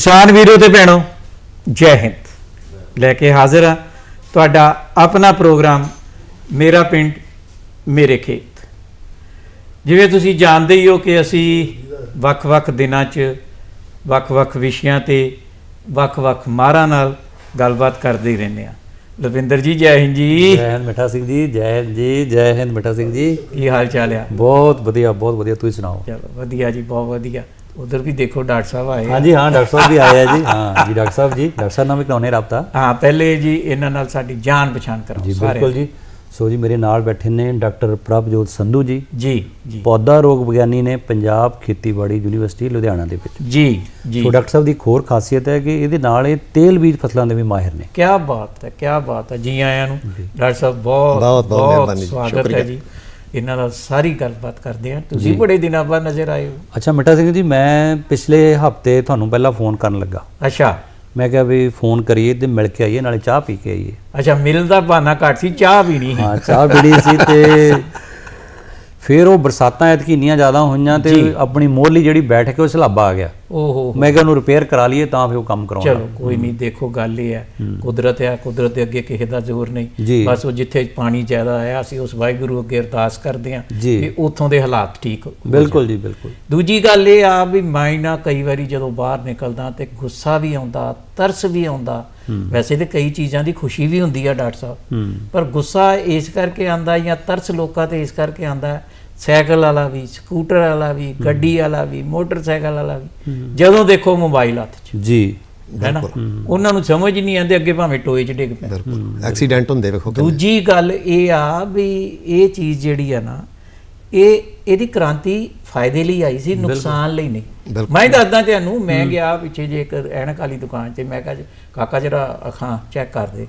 ਕਿਸਾਨ ਵੀਰੋ ਤੇ ਭੈਣੋ ਜੈ ਹਿੰਦ। ਲੈ ਕੇ ਹਾਜ਼ਰ ਹਾਂ ਤੁਹਾਡਾ ਆਪਣਾ ਪ੍ਰੋਗਰਾਮ ਮੇਰਾ ਪਿੰਡ ਮੇਰੇ ਖੇਤ। ਜਿਵੇਂ ਤੁਸੀਂ ਜਾਣਦੇ ਹੀ ਹੋ ਕਿ ਅਸੀਂ ਵੱਖ-ਵੱਖ ਦਿਨਾਂ 'ਚ ਵੱਖ-ਵੱਖ ਵਿਸ਼ਿਆਂ ਤੇ ਵੱਖ-ਵੱਖ ਮਾਹਰਾਂ ਨਾਲ ਗੱਲਬਾਤ ਕਰਦੇ ਹੀ ਰਹਿੰਦੇ ਹਾਂ। ਲਵਿੰਦਰ ਜੀ ਜੈ ਹਿੰਦ ਜੀ। ਜੈ ਹਿੰਦ ਮਿੱਠਾ ਸਿੰਘ ਜੀ ਜੈ ਹਿੰਦ ਜੀ ਜੈ ਹਿੰਦ ਮਿੱਠਾ ਸਿੰਘ ਜੀ। ਕੀ ਹਾਲ ਚਾਲ ਆ? ਬਹੁਤ ਵਧੀਆ ਬਹੁਤ ਵਧੀਆ। ਤੁਸੀਂ ਸੁਣਾਓ? ਚਲੋ ਵਧੀਆ ਜੀ ਬਹੁਤ ਵਧੀਆ। ਉਧਰ ਵੀ ਦੇਖੋ ਡਾਕਟਰ ਸਾਹਿਬ ਆਏ ਆ। ਹਾਂਜੀ ਹਾਂ ਡਾਕਟਰ ਸਾਹਿਬ ਵੀ ਆਏ ਆ ਜੀ ਹਾਂ ਜੀ ਡਾਕਟਰ ਸਾਹਿਬ ਜੀ ਡਾਕਟਰ ਸਾਹਿਬ ਨਾਲ ਵੀ ਕਰਾਉਣੇ ਰਾਬਤਾ ਹਾਂ ਪਹਿਲੇ ਜੀ ਇਹਨਾਂ ਨਾਲ ਸਾਡੀ ਜਾਣ ਪਛਾਣ ਕਰਾਓ ਜੀ ਬਿਲਕੁਲ ਜੀ ਸੋ ਜੀ ਮੇਰੇ ਨਾਲ ਬੈਠੇ ਨੇ ਡਾਕਟਰ ਪ੍ਰਭਜੋਤ ਸੰਧੂ ਜੀ ਜੀ ਜੀ ਪੌਦਾ ਰੋਗ ਵਿਗਿਆਨੀ ਨੇ ਪੰਜਾਬ ਖੇਤੀਬਾੜੀ ਯੂਨੀਵਰਸਿਟੀ ਲੁਧਿਆਣਾ ਦੇ ਵਿੱਚ ਜੀ ਜੀ ਸੋ ਡਾਕਟਰ ਸਾਹਿਬ ਦੀ ਹੋਰ ਖਾਸੀਅਤ ਹੈ ਕਿ ਇਹਦੇ ਨਾਲ ਇਹ ਤੇਲ ਬੀਜ ਫਸਲਾਂ ਦੇ ਵੀ ਮਾਹਿਰ ਨੇ ਕੀ ਬਾਤ ਹੈ ਕੀ ਬਾਤ ਹੈ ਜੀ ਆਇਆਂ ਨੂੰ ਡਾਕਟਰ ਸਾਹਿਬ ਬਹੁਤ ਬਹੁਤ- ਮਿਹਰਬਾਨੀ ਜੀ, ਸਵਾਗਤ ਹੈ ਸ਼ੁਕਰੀਆ। ਜੀ ਇਹਨਾਂ ਨਾਲ ਸਾਰੀ ਗੱਲਬਾਤ ਕਰਦੇ ਹਾਂ। ਤੁਸੀਂ ਬੜੇ ਦਿਨਾਂ ਬਾਅਦ ਨਜ਼ਰ ਆਏ ਹੋ। ਅੱਛਾ ਮਿੱਠਾ ਸਿੰਘ ਜੀ ਮੈਂ ਪਿਛਲੇ ਹਫ਼ਤੇ ਤੁਹਾਨੂੰ ਪਹਿਲਾਂ ਫੋਨ ਕਰਨ ਲੱਗਾ। ਅੱਛਾ। ਮੈਂ ਕਿਹਾ ਵੀ ਫੋਨ ਕਰੀਏ ਤੇ ਮਿਲ ਕੇ ਆਈਏ ਨਾਲੇ ਚਾਹ ਪੀ ਕੇ ਆਈਏ। ਅੱਛਾ ਮਿਲ ਦਾ ਬਹਾਨਾ ਘੱਟ ਸੀ ਚਾਹ ਵੀ ਨਹੀਂ। ਹਾਂ ਚਾਹ ਬੜੀ ਸੀ ਤੇ ਫਿਰ ਉਹ ਬਰਸਾਤਾਂ ਐਤਕੀ ਇੰਨੀਆਂ ਜ਼ਿਆਦਾ ਹੋਈਆਂ ਤੇ ਆਪਣੀ ਮੋਹਲੀ ਜਿਹੜੀ ਬੈਠ ਕੇ ਉਹ ਸਲਾਬਾ ਆ ਗਿਆ। ਓਹੋ ਮੈਂ ਕਿਹਾ ਉਹਨੂੰ ਰਿਪੇਅਰ ਕਰਾ ਲਈਏ ਤਾਂ ਫਿਰ ਉਹ ਕੰਮ ਕਰਾਉਣਾ ਚਲੋ ਕੋਈ ਨਹੀਂ ਦੇਖੋ ਗੱਲ ਇਹ ਹੈ। ਕੁਦਰਤ ਹੈ ਕੁਦਰਤ ਦੇ ਅੱਗੇ ਕਿਸੇ ਦਾ ਜ਼ੋਰ ਨਹੀਂ। ਬਸ ਉਹ ਜਿੱਥੇ ਪਾਣੀ ਜ਼ਿਆਦਾ ਆਇਆ ਅਸੀਂ ਉਸ ਵਾਹਿਗੁਰੂ ਅੱਗੇ ਅਰਦਾਸ ਕਰਦੇ ਹਾਂ। ਵੀ ਉੱਥੋਂ ਦੇ ਹਾਲਾਤ ਠੀਕ ਹੋ ਬਿਲਕੁਲ ਜੀ ਬਿਲਕੁਲ। ਦੂਜੀ ਗੱਲ ਇਹ ਆ ਵੀ ਮੈਂ ਨਾ ਕਈ ਵਾਰੀ ਜਦੋਂ ਬਾਹਰ ਨਿਕਲਦਾ ਤੇ ਗੁੱਸਾ ਵੀ ਆਉਂਦਾ ਤਰਸ ਵੀ ਆਉਂਦਾ। ਵੈਸੇ ਤੇ ਕਈ ਚੀਜ਼ਾਂ ਦੀ ਖੁਸ਼ੀ ਵੀ ਹੁੰਦੀ ਆ ਡਾਕਟਰ ਸਾਹਿਬ। ਪਰ ਗੁੱਸਾ ਇਸ ਕਰਕੇ ਆਂਦਾ ਜਾਂ ਤਰਸ ਲੋਕਾਂ ਤੇ ਇਸ ਕਰਕੇ ਆਂਦਾ ਸਾਈਕਲ ਵਾਲਾ ਵੀ ਸਕੂਟਰ ਵਾਲਾ ਵੀ ਗੱਡੀ ਵਾਲਾ ਵੀ ਮੋਟਰਸਾਈਕਲ ਵਾਲਾ ਵੀ। ਜਦੋਂ ਦੇਖੋ ਮੋਬਾਈਲ ਹੱਥ 'ਚ। ਜੀ ਹੈ ਨਾ? ਉਹਨਾਂ ਨੂੰ ਸਮਝ ਹੀ ਨਹੀਂ ਆਉਂਦੇ ਅੱਗੇ ਭਾਵੇਂ ਟੋਏ 'ਚ ਡਿੱਗ ਪੈਣ ਬਿਲਕੁਲ। ਐਕਸੀਡੈਂਟ ਹੁੰਦੇ ਵੇਖੋ। ਦੂਜੀ ਗੱਲ ਇਹ ਆ ਵੀ ਇਹ ਚੀਜ਼ ਜਿਹੜੀ ਆ ਨਾ ਇਹ ਇਹਦੀ ਕ੍ਰਾਂਤੀ ਫਾਇਦੇ ਲਈ ਆਈ ਸੀ ਨੁਕਸਾਨ ਲਈ ਨਹੀਂ। ਮੈਂ ਦੱਸਦਾ ਤੁਹਾਨੂੰ ਮੈਂ ਗਿਆ ਪਿੱਛੇ ਜੇ ਇੱਕ ਐਨਕ ਵਾਲੀ ਦੁਕਾਨ 'ਤੇ ਮੈਂ ਕਿਹਾ ਕਾਕਾ ਜਰਾ ਅੱਖਾਂ ਚੈੱਕ ਕਰ ਦੇ।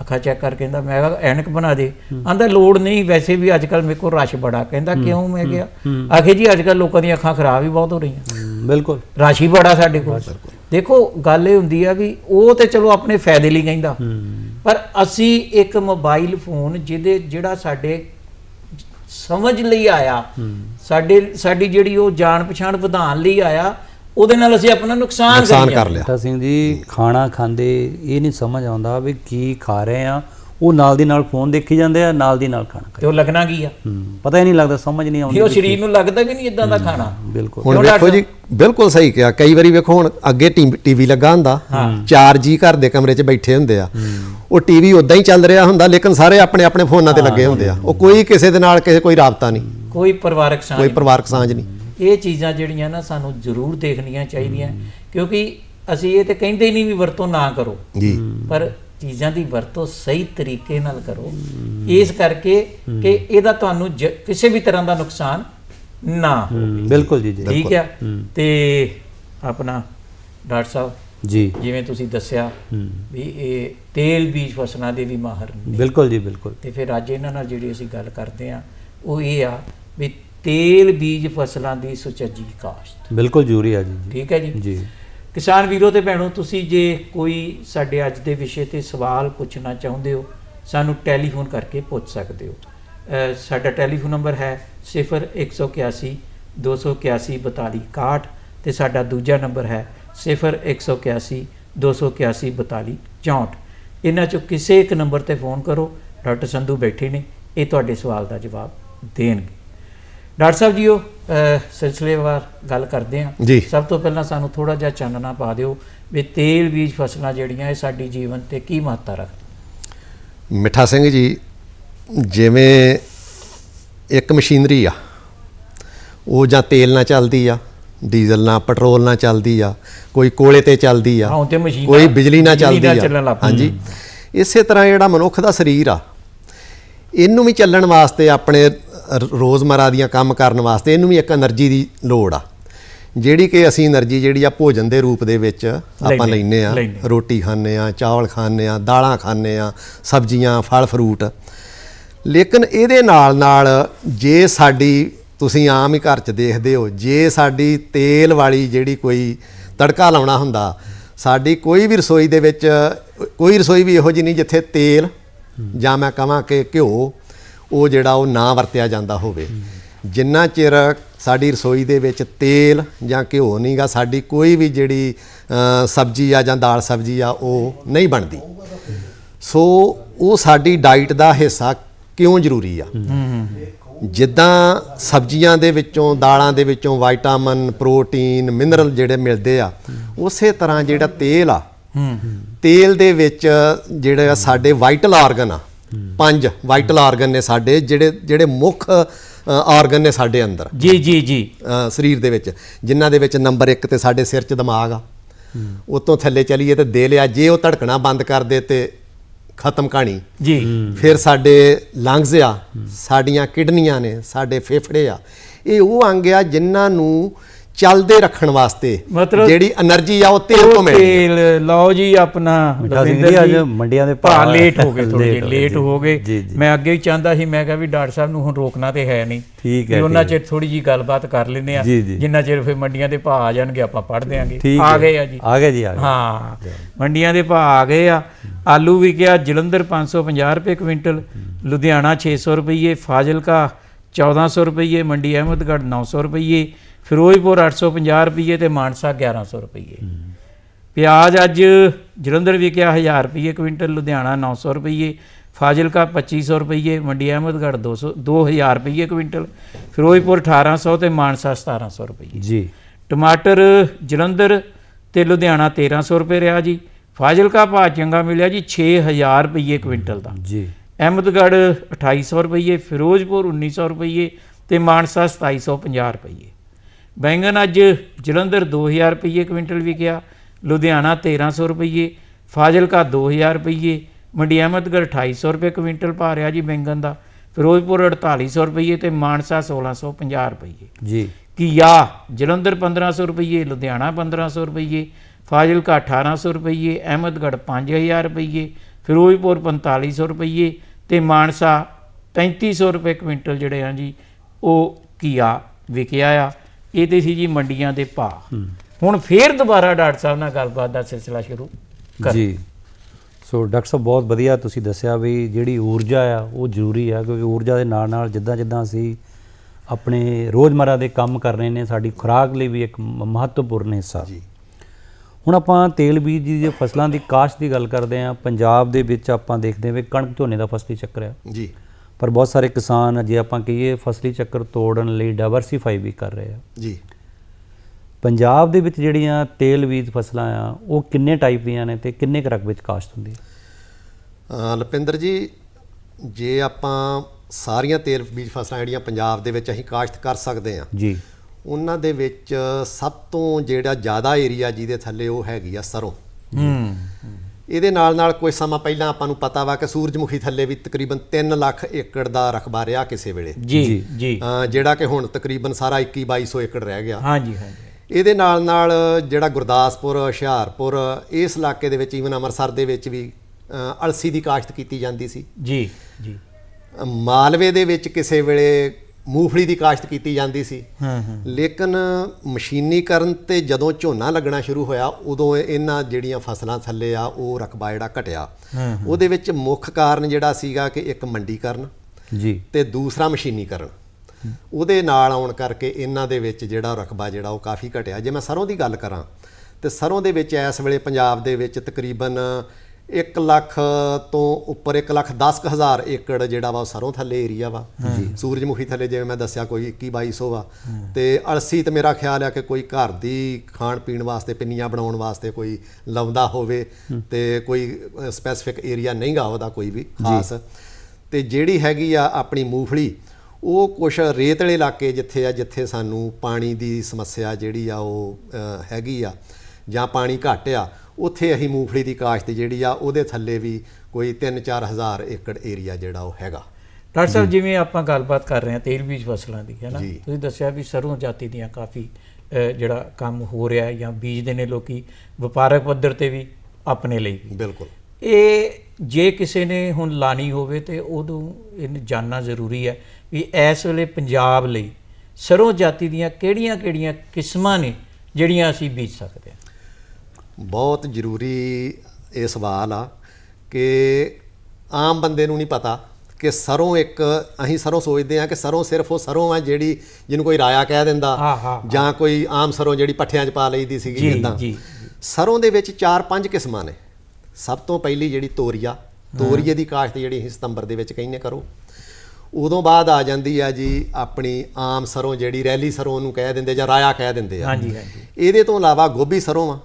ਅੱਖਾਂ ਚੈੱਕ ਕਰ ਕਹਿੰਦਾ ਮੈਂ ਕਿਹਾ ਐਨਕ ਬਣਾ ਦੇ। ਆਂਦਾ ਲੋੜ ਨਹੀਂ ਵੈਸੇ ਵੀ ਅੱਜ ਕੱਲ ਮੇਰੇ ਕੋਲ ਰਸ਼ ਬੜਾ। ਕਹਿੰਦਾ ਕਿਉਂ? ਮੈਂ ਗਿਆ ਆਖੇ ਜੀ ਅੱਜ ਕੱਲ ਲੋਕਾਂ ਦੀਆਂ ਅੱਖਾਂ ਖਰਾਬ ਹੀ ਬਹੁਤ ਹੋ ਰਹੀਆਂ। ਬਿਲਕੁਲ। ਰਾਸ਼ੀ ਬੜਾ ਸਾਡੇ ਕੋਲ। ਦੇਖੋ ਗੱਲ ਇਹ ਹੁੰਦੀ ਆ ਵੀ ਉਹ ਤੇ ਚਲੋ ਆਪਣੇ ਫਾਇਦੇ ਲਈ ਕਹਿੰਦਾ। ਪਰ ਅਸੀਂ ਇੱਕ ਮੋਬਾਈਲ ਫੋਨ ਜਿਹਦੇ ਜਿਹੜਾ ਸਾਡੇ ਸਮਝ ਲਈ ਆਇਆ ਸਾਡੇ ਸਾਡੀ ਜਿਹੜੀ ਉਹ ਜਾਣ ਪਛਾਣ ਵਧਾਉਣ ਲਈ ਆਇਆ ਉਹਦੇ ਨਾਲ ਅਸੀਂ ਆਪਣਾ ਨੁਕਸਾਨ ਕਰੀ ਲਿਆ। ਮਿੱਠਾ ਸਿੰਘ ਜੀ ਖਾਣਾ ਖਾਂਦੇ ਇਹ ਨਹੀਂ ਸਮਝ ਆਉਂਦਾ ਵੀ ਕੀ ਖਾ ਰਹੇ ਆ। ਉਹ ਨਾਲ ਦੀ ਨਾਲ ਫੋਨ ਦੇਖੀ ਜਾਂਦੇ ਆ ਨਾਲ ਦੀ ਨਾਲ ਖਾਣਾ ਤੇ ਉਹ ਲੱਗਣਾ ਕੀ ਆ? ਪਤਾ ਹੀ ਨਹੀਂ ਲੱਗਦਾ ਸਮਝ ਨਹੀਂ ਕਿ ਆਉਂਦੀ ਉਹ ਸਰੀਰ ਨੂੰ ਲੱਗਦਾ ਵੀ ਨਹੀਂ ਇਦਾਂ ਦਾ ਖਾਣਾ। ਬਿਲਕੁਲ। ਹੁਣ ਡਾਕਟਰ ਜੀ ਬਿਲਕੁਲ ਸਹੀ ਕਿਹਾ। ਕਈ ਵਾਰੀ ਵੇਖੋ ਹੁਣ ਅੱਗੇ ਟੀਵੀ ਲੱਗਾ ਹੁੰਦਾ। ਚਾਰ ਜੀ ਘਰ ਦੇ ਕਮਰੇ 'ਚ ਬੈਠੇ ਹੁੰਦੇ ਆ। ਉਹ ਟੀਵੀ ਉਦਾਂ ਹੀ ਚੱਲ ਰਿਹਾ ਹੁੰਦਾ ਲੇਕਿਨ ਸਾਰੇ ਆਪਣੇ ਆਪਣੇ ਫੋਨਾਂ ਤੇ ਲੱਗੇ ਹੁੰਦੇ ਆ। ਉਹ ਕੋਈ ਕਿਸੇ ਦੇ ਨਾਲ ਕਿਸੇ ਕੋਈ ਰਾਬਤਾ ਨਹੀਂ। ਕੋਈ ਪਰਿਵਾਰਕ ਸਾਂਝ ਕੋਈ ਪਰਿਵਾਰਕ ਸਾਂਝ ਨਹੀਂ। ਇਹ ਚੀਜ਼ਾਂ ਜਿਹੜੀਆਂ ਨਾ ਸਾਨੂੰ ਜ਼ਰੂਰ ਦੇਖਣੀਆਂ ਚਾਹੀਦੀਆਂ ਕਿਉਂਕਿ ਅਸੀਂ ਇਹ ਤੇ ਕਹਿੰਦੇ ਹੀ ਨਹੀਂ ਵੀ ਵਰਤੋਂ ਨਾ ਕਰੋ। ਜੀ। ਪਰ ਚੀਜ਼ਾਂ ਦੀ ਵਰਤੋਂ ਸਹੀ ਤਰੀਕੇ ਨਾਲ ਕਰੋ। ਇਸ ਕਰਕੇ ਕਿ ਇਹਦਾ ਤੁਹਾਨੂੰ ਜ- ਕਿਸੇ ਵੀ ਤਰ੍ਹਾਂ ਦਾ ਨੁਕਸਾਨ ਨਾ ਹੋ। ਹਮ, ਬਿਲਕੁਲ ਜੀ ਜੀ। ਠੀਕ ਆ ਤੇ ਆਪਣਾ ਡਾਕਟਰ ਸਾਹਿਬ ਜੀ। ਜਿਵੇਂ ਤੁਸੀਂ ਦੱਸਿਆ ਵੀ ਇਹ ਤੇਲ ਬੀਜ ਫਸਲਾਂ ਦੇ ਵੀ ਮਾਹਰ ਨੇ ਬਿਲਕੁਲ ਜੀ ਬਿਲਕੁਲ। ਤੇ ਫਿਰ ਅੱਜ ਇਹਨਾਂ ਨਾਲ ਜਿਹੜੀ ਅਸੀਂ ਗੱਲ ਕਰਦੇ ਆ ਉਹ ਇਹ ਆ ਵੀ ਤੇਲ ਬੀਜ ਫਸਲਾਂ ਦੀ ਸੁਚੱਜੀ ਕਾਸ਼ਤ। ਬਿਲਕੁਲ ਜ਼ਰੂਰੀ ਆ ਜੀ ਠੀਕ ਹੈ ਜੀ? ਜੀ। ਕਿਸਾਨ ਵੀਰੋ ਤੇ ਭੈਣੋ ਤੁਸੀਂ ਜੇ ਕੋਈ ਸਾਡੇ ਅੱਜ ਦੇ ਵਿਸ਼ੇ ਤੇ ਸਵਾਲ ਪੁੱਛਣਾ ਚਾਹੁੰਦੇ ਹੋ ਸਾਨੂੰ ਟੈਲੀਫੋਨ ਕਰਕੇ ਪੁੱਛ ਸਕਦੇ ਹੋ। ਸਾਡਾ ਟੈਲੀਫੋਨ ਨੰਬਰ ਹੈ 0181 281 42 61 ਤੇ ਸਾਡਾ ਦੂਜਾ ਨੰਬਰ ਹੈ 0181 281 42 64 ਇਹਨਾਂ ਚੋਂ ਕਿਸੇ ਇੱਕ ਨੰਬਰ ਤੇ ਫੋਨ ਕਰੋ। ਡਾਕਟਰ ਸੰਧੂ ਬੈਠੇ ਨੇ। ਇਹ ਤੁਹਾਡੇ ਸਵਾਲ ਦਾ ਜਵਾਬ ਦੇਣਗੇ। ਡਾਕਟਰ ਸਾਹਿਬ ਜੀਓ ਸਿਲਸਿਲੇਵਾਰ ਗੱਲ ਕਰਦੇ ਜੀ। ਸਭ ਤੋਂ ਪਹਿਲਾਂ ਸਾਨੂੰ ਥੋੜਾ ਜਿਹਾ ਚਾਨਣਾ ਪਾ ਦਿਓ ਵੀ ਤੇਲ ਬੀਜ ਫਸਲਾਂ ਜਿਹੜੀਆਂ ਇਹ ਸਾਡੀ ਜੀਵਨ ਤੇ ਕੀ ਮਹੱਤਤਾ ਰੱਖਦੀਆਂ ਮਿੱਠਾ ਸਿੰਘ ਜੀ ਜਿਵੇਂ ਇੱਕ ਮਸ਼ੀਨਰੀ ਆ ਉਹ ਜਾਂ ਤੇਲ ਨਾਲ ਚੱਲਦੀ ਆ ਡੀਜ਼ਲ ਨਾਲ ਪੈਟਰੋਲ ਨਾਲ ਚੱਲਦੀ ਆ ਕੋਈ ਕੋਲੇ ਤੇ ਚੱਲਦੀ ਆ ਕੋਈ ਬਿਜਲੀ ਨਾਲ ਚੱਲਦੀ ਆ। ਹਾਂਜੀ। ਇਸੇ ਤਰ੍ਹਾਂ ਜਿਹੜਾ ਮਨੁੱਖ ਦਾ ਸਰੀਰ ਆ ਇਹਨੂੰ ਵੀ ਚੱਲਣ ਵਾਸਤੇ ਆਪਣੇ ਰੋਜ਼ਮਰਾ ਦੀਆਂ ਕੰਮ ਕਰਨ ਵਾਸਤੇ ਇਹਨੂੰ ਵੀ ਇੱਕ એનર્ਜੀ ਦੀ ਲੋੜ ਆ। ਜਿਹੜੀ ਕਿ ਅਸੀਂ એનર્ਜੀ ਜਿਹੜੀ ਆ ਭੋਜਨ ਦੇ ਰੂਪ ਦੇ ਵਿੱਚ ਆਪਾਂ ਲੈਨੇ ਆ ਰੋਟੀ ਖਾਂਦੇ ਆ ਚਾਵਲ ਖਾਂਦੇ ਆ ਦਾਲਾਂ ਖਾਂਦੇ ਆ ਸਬਜ਼ੀਆਂ ਫਲ ਫਰੂਟ। ਲੇਕਿਨ ਇਹਦੇ ਨਾਲ ਨਾਲ ਜੇ ਸਾਡੀ ਤੁਸੀਂ ਆਮ ਹੀ ਘਰ 'ਚ ਦੇਖਦੇ ਹੋ, ਜੇ ਸਾਡੀ ਤੇਲ ਵਾਲੀ ਜਿਹੜੀ ਕੋਈ ਤੜਕਾ ਲਾਉਣਾ ਹੁੰਦਾ, ਸਾਡੀ ਕੋਈ ਵੀ ਰਸੋਈ ਦੇ ਵਿੱਚ, ਕੋਈ ਰਸੋਈ ਵੀ ਇਹੋ ਜਿਹੀ ਨਹੀਂ ਜਿੱਥੇ ਤੇਲ ਜਾਂ ਮੈਂ ਕਹਾਂ ਕਿ ਘਿਓ, ਉਹ ਜਿਹੜਾ ਉਹ ਨਾ ਵਰਤਿਆ ਜਾਂਦਾ ਹੋਵੇ। ਜਿੰਨਾ ਚਿਰ ਸਾਡੀ ਰਸੋਈ ਦੇ ਵਿੱਚ ਤੇਲ ਜਾਂ ਘਿਓ ਨਹੀਂਗਾ ਸਾਡੀ ਕੋਈ ਵੀ ਜਿਹੜੀ ਸਬਜ਼ੀ ਆ ਜਾਂ ਦਾਲ ਸਬਜ਼ੀ ਆ, ਉਹ ਨਹੀਂ ਬਣਦੀ। ਸੋ ਉਹ ਸਾਡੀ ਡਾਈਟ ਦਾ ਹਿੱਸਾ ਕਿਉਂ ਜ਼ਰੂਰੀ ਆ? ਜਿੱਦਾਂ ਸਬਜ਼ੀਆਂ ਦੇ ਵਿੱਚੋਂ ਦਾਲਾਂ ਦੇ ਵਿੱਚੋਂ ਵਿਟਾਮਿਨ ਪ੍ਰੋਟੀਨ ਮਿਨਰਲ ਜਿਹੜੇ ਮਿਲਦੇ ਆ ਉਸੇ ਤਰ੍ਹਾਂ ਜਿਹੜਾ ਤੇਲ ਆ ਤੇਲ ਦੇ ਵਿੱਚ ਜਿਹੜੇ ਸਾਡੇ ਵਾਈਟਲ ਆਰਗਨ ਆ ਪੰਜ ਵਾਈਟਲ ਆਰਗਨ ਨੇ ਸਾਡੇ ਜਿਹੜੇ ਜਿਹੜੇ ਮੁੱਖ ਆਰਗਨ ਨੇ ਸਾਡੇ ਅੰਦਰ। ਜੀ ਜੀ ਜੀ। ਸਰੀਰ ਦੇ ਵਿੱਚ ਜਿਨ੍ਹਾਂ ਦੇ ਵਿੱਚ ਨੰਬਰ 1 ਤੇ ਸਾਡੇ ਸਿਰ 'ਚ ਦਿਮਾਗ ਆ। ਉਤੋਂ ਥੱਲੇ ਚਲੀਏ ਤੇ ਦਿਲ ਆ ਜੇ ਉਹ ਧੜਕਣਾ ਬੰਦ ਕਰ ਦੇ ਤੇ ਖਤਮ ਕਹਾਣੀ। ਜੀ। ਫਿਰ ਸਾਡੇ ਲੰਗਸ ਆ ਸਾਡੀਆਂ ਕਿਡਨੀਆਂ ਨੇ ਸਾਡੇ ਫੇਫੜੇ ਆ। ਇਹ ਉਹ ਅੰਗ ਆ ਜਿਨ੍ਹਾਂ ਨੂੰ ਚੱਲਦੇ ਰੱਖਣ ਵਾਸਤੇ ਜਿਹੜੀ એનર્ਜੀ ਆ ਉਹ ਤੇਲ ਤੋਂ ਮਿਲਦੀ ਹੈ ਤੇਲ ਲਓ ਜੀ ਆਪਣਾ ਰਵਿੰਦਰ ਜੀ ਮੰਡੀਆਂ ਦੇ ਭਾਅ ਲੇਟ ਹੋ ਗਏ ਥੋੜੇ ਜਿਹੇ ਲੇਟ ਹੋ ਗਏ। ਮੈਂ ਅੱਗੇ ਹੀ ਚਾਹੁੰਦਾ ਸੀ ਮੈਂ ਕਿਹਾ ਵੀ ਡਾਕਟਰ ਸਾਹਿਬ ਨੂੰ ਹੁਣ ਰੋਕਣਾ ਤੇ ਹੈ ਨਹੀਂ। ਠੀਕ ਹੈ ਉਹਨਾਂ ਚਿਰ ਥੋੜੀ ਜੀ ਗੱਲਬਾਤ ਕਰ ਲੈਂਦੇ ਆ ਜਿੰਨਾ ਚਿਰ ਫੇ ਮੰਡੀਆਂ ਦੇ ਭਾਅ ਆ ਜਾਣਗੇ ਆਪਾਂ ਪੜ ਦੇਾਂਗੇ ਆ ਗਏ ਆ ਜੀ। ਆ ਗਏ ਜੀ ਆ ਗਏ। ਹਾਂ। ਮੰਡੀਆਂ ਦੇ ਭਾਅ ਆ ਗਏ ਆ। ਆਲੂ ਵੀ ਕਿਹਾ ਜਲੰਧਰ 550 ਰੁਪਏ ਕੁਇੰਟਲ ਲੁਧਿਆਣਾ 600 ਰੁਪਏ ਫਾਜ਼ਿਲਕਾ 1400 ਰੁਪਏ ਮੰਡੀ ਅਹਿਮਦਗੜ 900 ਰੁਪਏ ਫਿਰੋਜ਼ਪੁਰ 850 ਰੁਪਏ ਤੇ ਮਾਨਸਾ 1100 ਰੁਪਏ ਪਿਆਜ਼ ਅੱਜ ਜਲੰਧਰ ਵਿਕਿਆ 1000 ਰੁਪਏ ਕੁਇੰਟਲ ਲੁਧਿਆਣਾ 900 ਰੁਪਏ ਫਾਜ਼ਿਲਕਾ 2500 ਰੁਪਏ ਮੰਡੀ ਅਹਿਮਦਗੜ੍ਹ 200 2000 ਰੁਪਏ ਕੁਇੰਟਲ ਫਿਰੋਜ਼ਪੁਰ 1800 ਤੇ ਮਾਨਸਾ 1700 ਰੁਪਏ ਜੀ। ਟਮਾਟਰ ਜਲੰਧਰ ਤੇ ਲੁਧਿਆਣਾ 1300 ਰੁਪਏ ਰਿਹਾ ਜੀ। ਫਾਜ਼ਿਲਕਾ ਭਾਅ ਚੰਗਾ ਮਿਲਿਆ ਜੀ 6000 ਰੁਪਏ ਕੁਇੰਟਲ ਦਾ। ਜੀ। ਅਹਿਮਦਗੜ੍ਹ 2800 ਰੁਪਏ ਫਿਰੋਜ਼ਪੁਰ 1900 ਰੁਪਏ ਤੇ ਮਾਨਸਾ 2750 ਰੁਪਏ ਬੈਂਗਣ ਅੱਜ ਜਲੰਧਰ 2000 ਰੁਪਏ ਕੁਇੰਟਲ ਵਿਕਿਆ ਲੁਧਿਆਣਾ 1300 ਰੁਪਏ ਫਾਜ਼ਿਲਕਾ 2000 ਰੁਪਏ ਮੰਡੀ ਅਹਿਮਦਗੜ੍ਹ 2800 ਰੁਪਏ ਕੁਇੰਟਲ ਪਾ ਰਿਹਾ ਜੀ ਬੈਂਗਣ ਦਾ ਫਿਰੋਜ਼ਪੁਰ 4800 ਰੁਪਏ ਤੇ ਮਾਨਸਾ 1650 ਰੁਪਏ ਜੀ। ਘੀਆ ਜਲੰਧਰ 1500 ਰੁਪਏ ਲੁਧਿਆਣਾ 1500 ਰੁਪਏ ਫਾਜ਼ਿਲਕਾ 1800 ਰੁਪਏ ਅਹਿਮਦਗੜ੍ਹ 5000 ਰੁਪਏ ਫਿਰੋਜ਼ਪੁਰ 4500 ਰੁਪਏ ਤੇ ਮਾਨਸਾ 3300 ਰੁਪਏ ਕੁਇੰਟਲ ਜਿਹੜੇ ਆ ਜੀ ਉਹ ਘੀਆ ਵਿਕਿਆ ਆ। ਇਹ ਤੇ ਸੀ ਜੀ ਮੰਡੀਆਂ ਦੇ ਭਾਅ। ਹੁਣ ਫੇਰ ਦੁਬਾਰਾ ਡਾਕਟਰ ਸਾਹਿਬ ਨਾਲ ਗੱਲਬਾਤ ਦਾ ਸਿਲਸਿਲਾ ਸ਼ੁਰੂ ਕਰ। ਜੀ। ਸੋ ਡਾਕਟਰ ਸਾਹਿਬ ਬਹੁਤ ਵਧੀਆ ਤੁਸੀਂ ਦੱਸਿਆ ਵੀ ਜਿਹੜੀ ਊਰਜਾ ਆ ਉਹ ਜ਼ਰੂਰੀ ਆ ਕਿਉਂਕਿ ਊਰਜਾ ਦੇ ਨਾਲ ਨਾਲ ਜਿੱਦਾਂ ਜਿੱਦਾਂ ਅਸੀਂ ਆਪਣੇ ਰੋਜ਼ਮਰਾ ਦੇ ਕੰਮ ਕਰ ਰਹੇ ਨੇ ਸਾਡੀ ਖੁਰਾਕ ਲਈ ਵੀ ਇੱਕ ਮ- ਮਹੱਤਵਪੂਰਨ ਹਿੱਸਾ। ਜੀ। ਹੁਣ ਆਪਾਂ ਤੇਲ ਬੀਜ ਦੀ ਜੇ ਫਸਲਾਂ ਦੀ ਕਾਸ਼ਤ ਦੀ ਗੱਲ ਕਰਦੇ ਹਾਂ ਪੰਜਾਬ ਦੇ ਵਿੱਚ ਆਪਾਂ ਦੇਖਦੇ ਹਾਂ ਵੀ ਕਣਕ ਝੋਨੇ ਦਾ ਫਸਲੀ ਚੱਕਰ ਆ। ਜੀ। ਪਰ ਬਹੁਤ ਸਾਰੇ ਕਿਸਾਨ ਜੇ ਆਪਾਂ ਕਹੀਏ ਫਸਲੀ ਚੱਕਰ ਤੋੜਨ ਲਈ ਡਾਈਵਰਸਿਫਾਈ ਵੀ ਕਰ ਰਹੇ ਆ। ਜੀ। ਪੰਜਾਬ ਦੇ ਵਿੱਚ ਜਿਹੜੀਆਂ ਤੇਲ ਬੀਜ ਫਸਲਾਂ ਆ ਉਹ ਕਿੰਨੇ ਟਾਈਪ ਦੀਆਂ ਨੇ ਤੇ ਕਿੰਨੇ ਕੁ ਰਕਬੇ ਵਿੱਚ ਕਾਸ਼ਤ ਹੁੰਦੀ ਹੈ ਅ, ਲਪਿੰਦਰ ਜੀ ਜੇ ਆਪਾਂ ਸਾਰੀਆਂ ਤੇਲ ਬੀਜ ਫਸਲਾਂ ਜਿਹੜੀਆਂ ਪੰਜਾਬ ਦੇ ਵਿੱਚ ਅਸੀਂ ਕਾਸ਼ਤ ਕਰ ਸਕਦੇ ਹਾਂ ਜੀ। ਉਹਨਾਂ ਦੇ ਵਿੱਚ ਸਭ ਤੋਂ ਜਿਹੜਾ ਜ਼ਿਆਦਾ ਏਰੀਆ ਜਿਹਦੇ ਥੱਲੇ ਉਹ ਹੈਗੀ ਆ ਸਰੋਂ। ਹੂੰ। ਇਹਦੇ ਨਾਲ ਨਾਲ ਕੁਝ ਸਮਾਂ ਪਹਿਲਾਂ ਆਪਾਂ ਨੂੰ ਪਤਾ ਵਾ ਕਿ ਸੂਰਜਮੁਖੀ ਥੱਲੇ ਵੀ ਤਕਰੀਬਨ 3 ਲੱਖ ਏਕੜ ਦਾ ਰਕਬਾ ਰਿਹਾ ਕਿਸੇ ਵੇਲੇ। ਜੀ ਜੀ। ਜਿਹੜਾ ਕਿ ਹੁਣ ਤਕਰੀਬਨ ਸਾਰਾ 21 2200 ਏਕੜ ਰਹਿ ਗਿਆ। ਹਾਂਜੀ ਹਾਂਜੀ। ਇਹਦੇ ਨਾਲ ਨਾਲ ਜਿਹੜਾ ਗੁਰਦਾਸਪੁਰ ਹੁਸ਼ਿਆਰਪੁਰ ਇਸ ਇਲਾਕੇ ਦੇ ਵਿੱਚ ਈਵਨ ਅੰਮ੍ਰਿਤਸਰ ਦੇ ਵਿੱਚ ਵੀ ਅ, ਅਲਸੀ ਦੀ ਕਾਸ਼ਤ ਕੀਤੀ ਜਾਂਦੀ ਸੀ। ਜੀ ਜੀ। ਮਾਲਵੇ ਦੇ ਵਿੱਚ ਕਿਸੇ ਵੇਲੇ ਮੂੰਗਫਲੀ ਦੀ ਕਾਸ਼ਤ ਕੀਤੀ ਜਾਂਦੀ ਸੀ। ਹਾਂ ਹਾਂ। ਲੇਕਿਨ ਮਸ਼ੀਨੀਕਰਨ ਤੇ ਜਦੋਂ ਝੋਨਾ ਲੱਗਣਾ ਸ਼ੁਰੂ ਹੋਇਆ ਉਦੋਂ ਇਹਨਾਂ ਜਿਹੜੀਆਂ ਫਸਲਾਂ ਥੱਲੇ ਆ ਉਹ ਰਕਬਾ ਜਿਹੜਾ ਘਟਿਆ। ਉਹਦੇ ਵਿੱਚ ਮੁੱਖ ਕਾਰਨ ਜਿਹੜਾ ਸੀਗਾ ਕਿ ਇੱਕ ਮੰਡੀਕਰਨ ਜੀ। ਤੇ ਦੂਸਰਾ ਮਸ਼ੀਨੀਕਰਨ। ਉਹਦੇ ਨਾਲ ਆਉਣ ਕਰਕੇ ਇਹਨਾਂ ਦੇ ਵਿੱਚ ਜਿਹੜਾ ਰਕਬਾ ਜਿਹੜਾ ਉਹ ਕਾਫੀ ਘਟਿਆ। ਜੇ ਮੈਂ ਸਰੋਂ ਦੀ ਗੱਲ ਕਰਾਂ ਤੇ ਸਰੋਂ ਦੇ ਵਿੱਚ ਇਸ ਵੇਲੇ ਪੰਜਾਬ ਦੇ ਵਿੱਚ ਤਕਰੀਬਨ 1 ਲੱਖ ਤੋਂ ਉੱਪਰ 1 ਲੱਖ 10 ਕੁ ਹਜ਼ਾਰ ਏਕੜ ਜਿਹੜਾ ਵਾ ਸਰੋਂ ਥੱਲੇ ਏਰੀਆ ਵਾ। ਸੂਰਜਮੁਖੀ ਥੱਲੇ ਜਿਵੇਂ ਮੈਂ ਦੱਸਿਆ ਕੋਈ 21 2200 ਵਾ। ਤੇ ਅਲਸੀ ਤੇ ਮੇਰਾ ਖਿਆਲ ਆ ਕਿ ਕੋਈ ਘਰ ਦੀ ਖਾਣ ਪੀਣ ਵਾਸਤੇ ਪਿੰਨੀਆਂ ਬਣਾਉਣ ਵਾਸਤੇ ਕੋਈ ਲਾਉਂਦਾ ਹੋਵੇ ਤੇ ਕੋਈ ਸਪੈਸੀਫਿਕ ਏਰੀਆ ਨਹੀਂਗਾ ਉਹਦਾ ਕੋਈ ਵੀ ਖਾਸ। ਤੇ ਜਿਹੜੀ ਹੈਗੀ ਆ ਆਪਣੀ ਮੂੰਗਫਲੀ ਉਹ ਕੁਛ ਰੇਤਲੇ ਇਲਾਕੇ ਜਿੱਥੇ ਆ ਜਿੱਥੇ ਸਾਨੂੰ ਪਾਣੀ ਦੀ ਸਮੱਸਿਆ ਜਿਹੜੀ ਆ ਉਹ ਹੈਗੀ ਆ ਜਾਂ ਪਾਣੀ ਘੱਟ ਆ ਉੱਥੇ ਅਸੀਂ ਮੂੰਗਫਲੀ ਦੀ ਕਾਸ਼ਤ ਜਿਹੜੀ ਆ ਉਹਦੇ ਥੱਲੇ ਵੀ ਕੋਈ 3-4 ਹਜ਼ਾਰ ਏਕੜ ਏਰੀਆ ਜਿਹੜਾ ਉਹ ਹੈਗਾ। ਡਾਕਟਰ ਸਾਹਿਬ ਜਿਵੇਂ ਆਪਾਂ ਗੱਲਬਾਤ ਕਰ ਰਹੇ ਹਾਂ ਤੇਲ ਬੀਜ ਫਸਲਾਂ ਦੀ ਹੈ ਨਾ। ਤੁਸੀਂ ਦੱਸਿਆ ਵੀ ਸਰੋਂ ਜਾਤੀ ਦੀਆਂ ਕਾਫੀ ਜਿਹੜਾ ਕੰਮ ਹੋ ਰਿਹਾ ਹੈ ਜਾਂ ਬੀਜਦੇ ਨੇ ਲੋਕੀ ਵਪਾਰਕ ਪੱਧਰ ਤੇ ਵੀ ਆਪਣੇ ਲਈ ਬਿਲਕੁਲ। ਇਹ ਜੇ ਕਿਸੇ ਨੇ ਹੁਣ ਲਾਣੀ ਹੋਵੇ ਤੇ ਉਦੋਂ ਇਹਨੂੰ ਜਾਨਣਾ ਜ਼ਰੂਰੀ ਹੈ ਵੀ ਇਸ ਵੇਲੇ ਪੰਜਾਬ ਲਈ ਸਰੋਂ ਜਾਤੀ ਦੀਆਂ ਕਿਹੜੀਆਂ-ਕਿਹੜੀਆਂ ਕਿਸਮਾਂ ਨੇ ਜਿਹੜੀਆਂ ਅਸੀਂ ਬੀਜ ਸਕਦੇ ਹਾਂ? ਬਹੁਤ ਜ਼ਰੂਰੀ ਇਹ ਸਵਾਲ ਆ ਕਿ ਆਮ ਬੰਦੇ ਨੂੰ ਨਹੀਂ ਪਤਾ ਕਿ ਸਰੋਂ ਇੱਕ ਅਸੀਂ ਸਰੋਂ ਸੋਚਦੇ ਆ ਕਿ ਸਰੋਂ ਸਿਰਫ ਉਹ ਸਰੋਂ ਆ ਜਿਹੜੀ ਜਿਹਨੂੰ ਕੋਈ ਰਾਇਆ ਕਹਿ ਦਿੰਦਾ ਜਾਂ ਕੋਈ ਆਮ ਸਰੋਂ ਜਿਹੜੀ ਪੱਠਿਆਂ 'ਚ ਪਾ ਲਈਦੀ ਸੀਗੀ ਜਿੱਦਾਂ। ਸਰੋਂ ਦੇ ਵਿੱਚ 4-5 ਕਿਸਮਾਂ ਨੇ। ਸਭ ਤੋਂ ਪਹਿਲੀ ਜਿਹੜੀ ਤੋਰੀਆ ਤੋਰੀਏ ਦੀ ਕਾਸ਼ਤ ਜਿਹੜੀ ਅਸੀਂ ਸਤੰਬਰ ਦੇ ਵਿੱਚ ਕਹਿੰਨੇ ਕਰੋ। ਉਦੋਂ ਬਾਅਦ ਆ ਜਾਂਦੀ ਆ ਜੀ ਆਪਣੀ ਆਮ ਸਰੋਂ ਜਿਹੜੀ ਰੈਲੀ ਸਰੋਂ ਨੂੰ ਕਹਿ ਦਿੰਦੇ ਜਾਂ ਰਾਇਆ ਕਹਿ ਦਿੰਦੇ ਆ। ਹਾਂਜੀ ਹਾਂਜੀ। ਇਹਦੇ ਤੋਂ ਇਲਾਵਾ ਗੋਭੀ ਸਰੋਂ ਆ।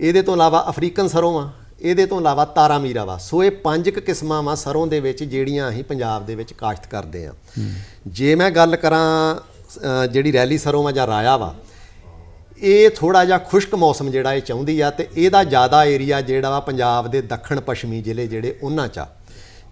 ਇਹਦੇ ਤੋਂ ਇਲਾਵਾ ਅਫਰੀਕਨ ਸਰੋਂ ਆ, ਇਹਦੇ ਤੋਂ ਇਲਾਵਾ ਤਾਰਾ ਮੀਰਾ ਵਾ। ਸੋ ਇਹ ਪੰਜ ਕੁ ਕਿਸਮਾਂ ਵਾ ਸਰੋਂ ਦੇ ਵਿੱਚ ਜਿਹੜੀਆਂ ਅਸੀਂ ਪੰਜਾਬ ਦੇ ਵਿੱਚ ਕਾਸ਼ਤ ਕਰਦੇ ਆ। ਜੇ ਮੈਂ ਗੱਲ ਕਰਾਂ ਜਿਹੜੀ ਰੈਲੀ ਸਰੋਂ ਵਾ ਜਾਂ ਰਾਇਆ ਵਾ, ਇਹ ਥੋੜਾ ਜਿਹਾ ਖੁਸ਼ਕ ਮੌਸਮ ਜਿਹੜਾ ਇਹ ਚਾਹੁੰਦੀ ਆ ਤੇ ਇਹਦਾ ਜ਼ਿਆਦਾ ਏਰੀਆ ਜਿਹੜਾ ਵਾ ਪੰਜਾਬ ਦੇ ਦੱਖਣ ਪੱਛਮੀ ਜ਼ਿਲ੍ਹੇ ਜਿਹੜੇ ਉਹਨਾਂ 'ਚ ਆ।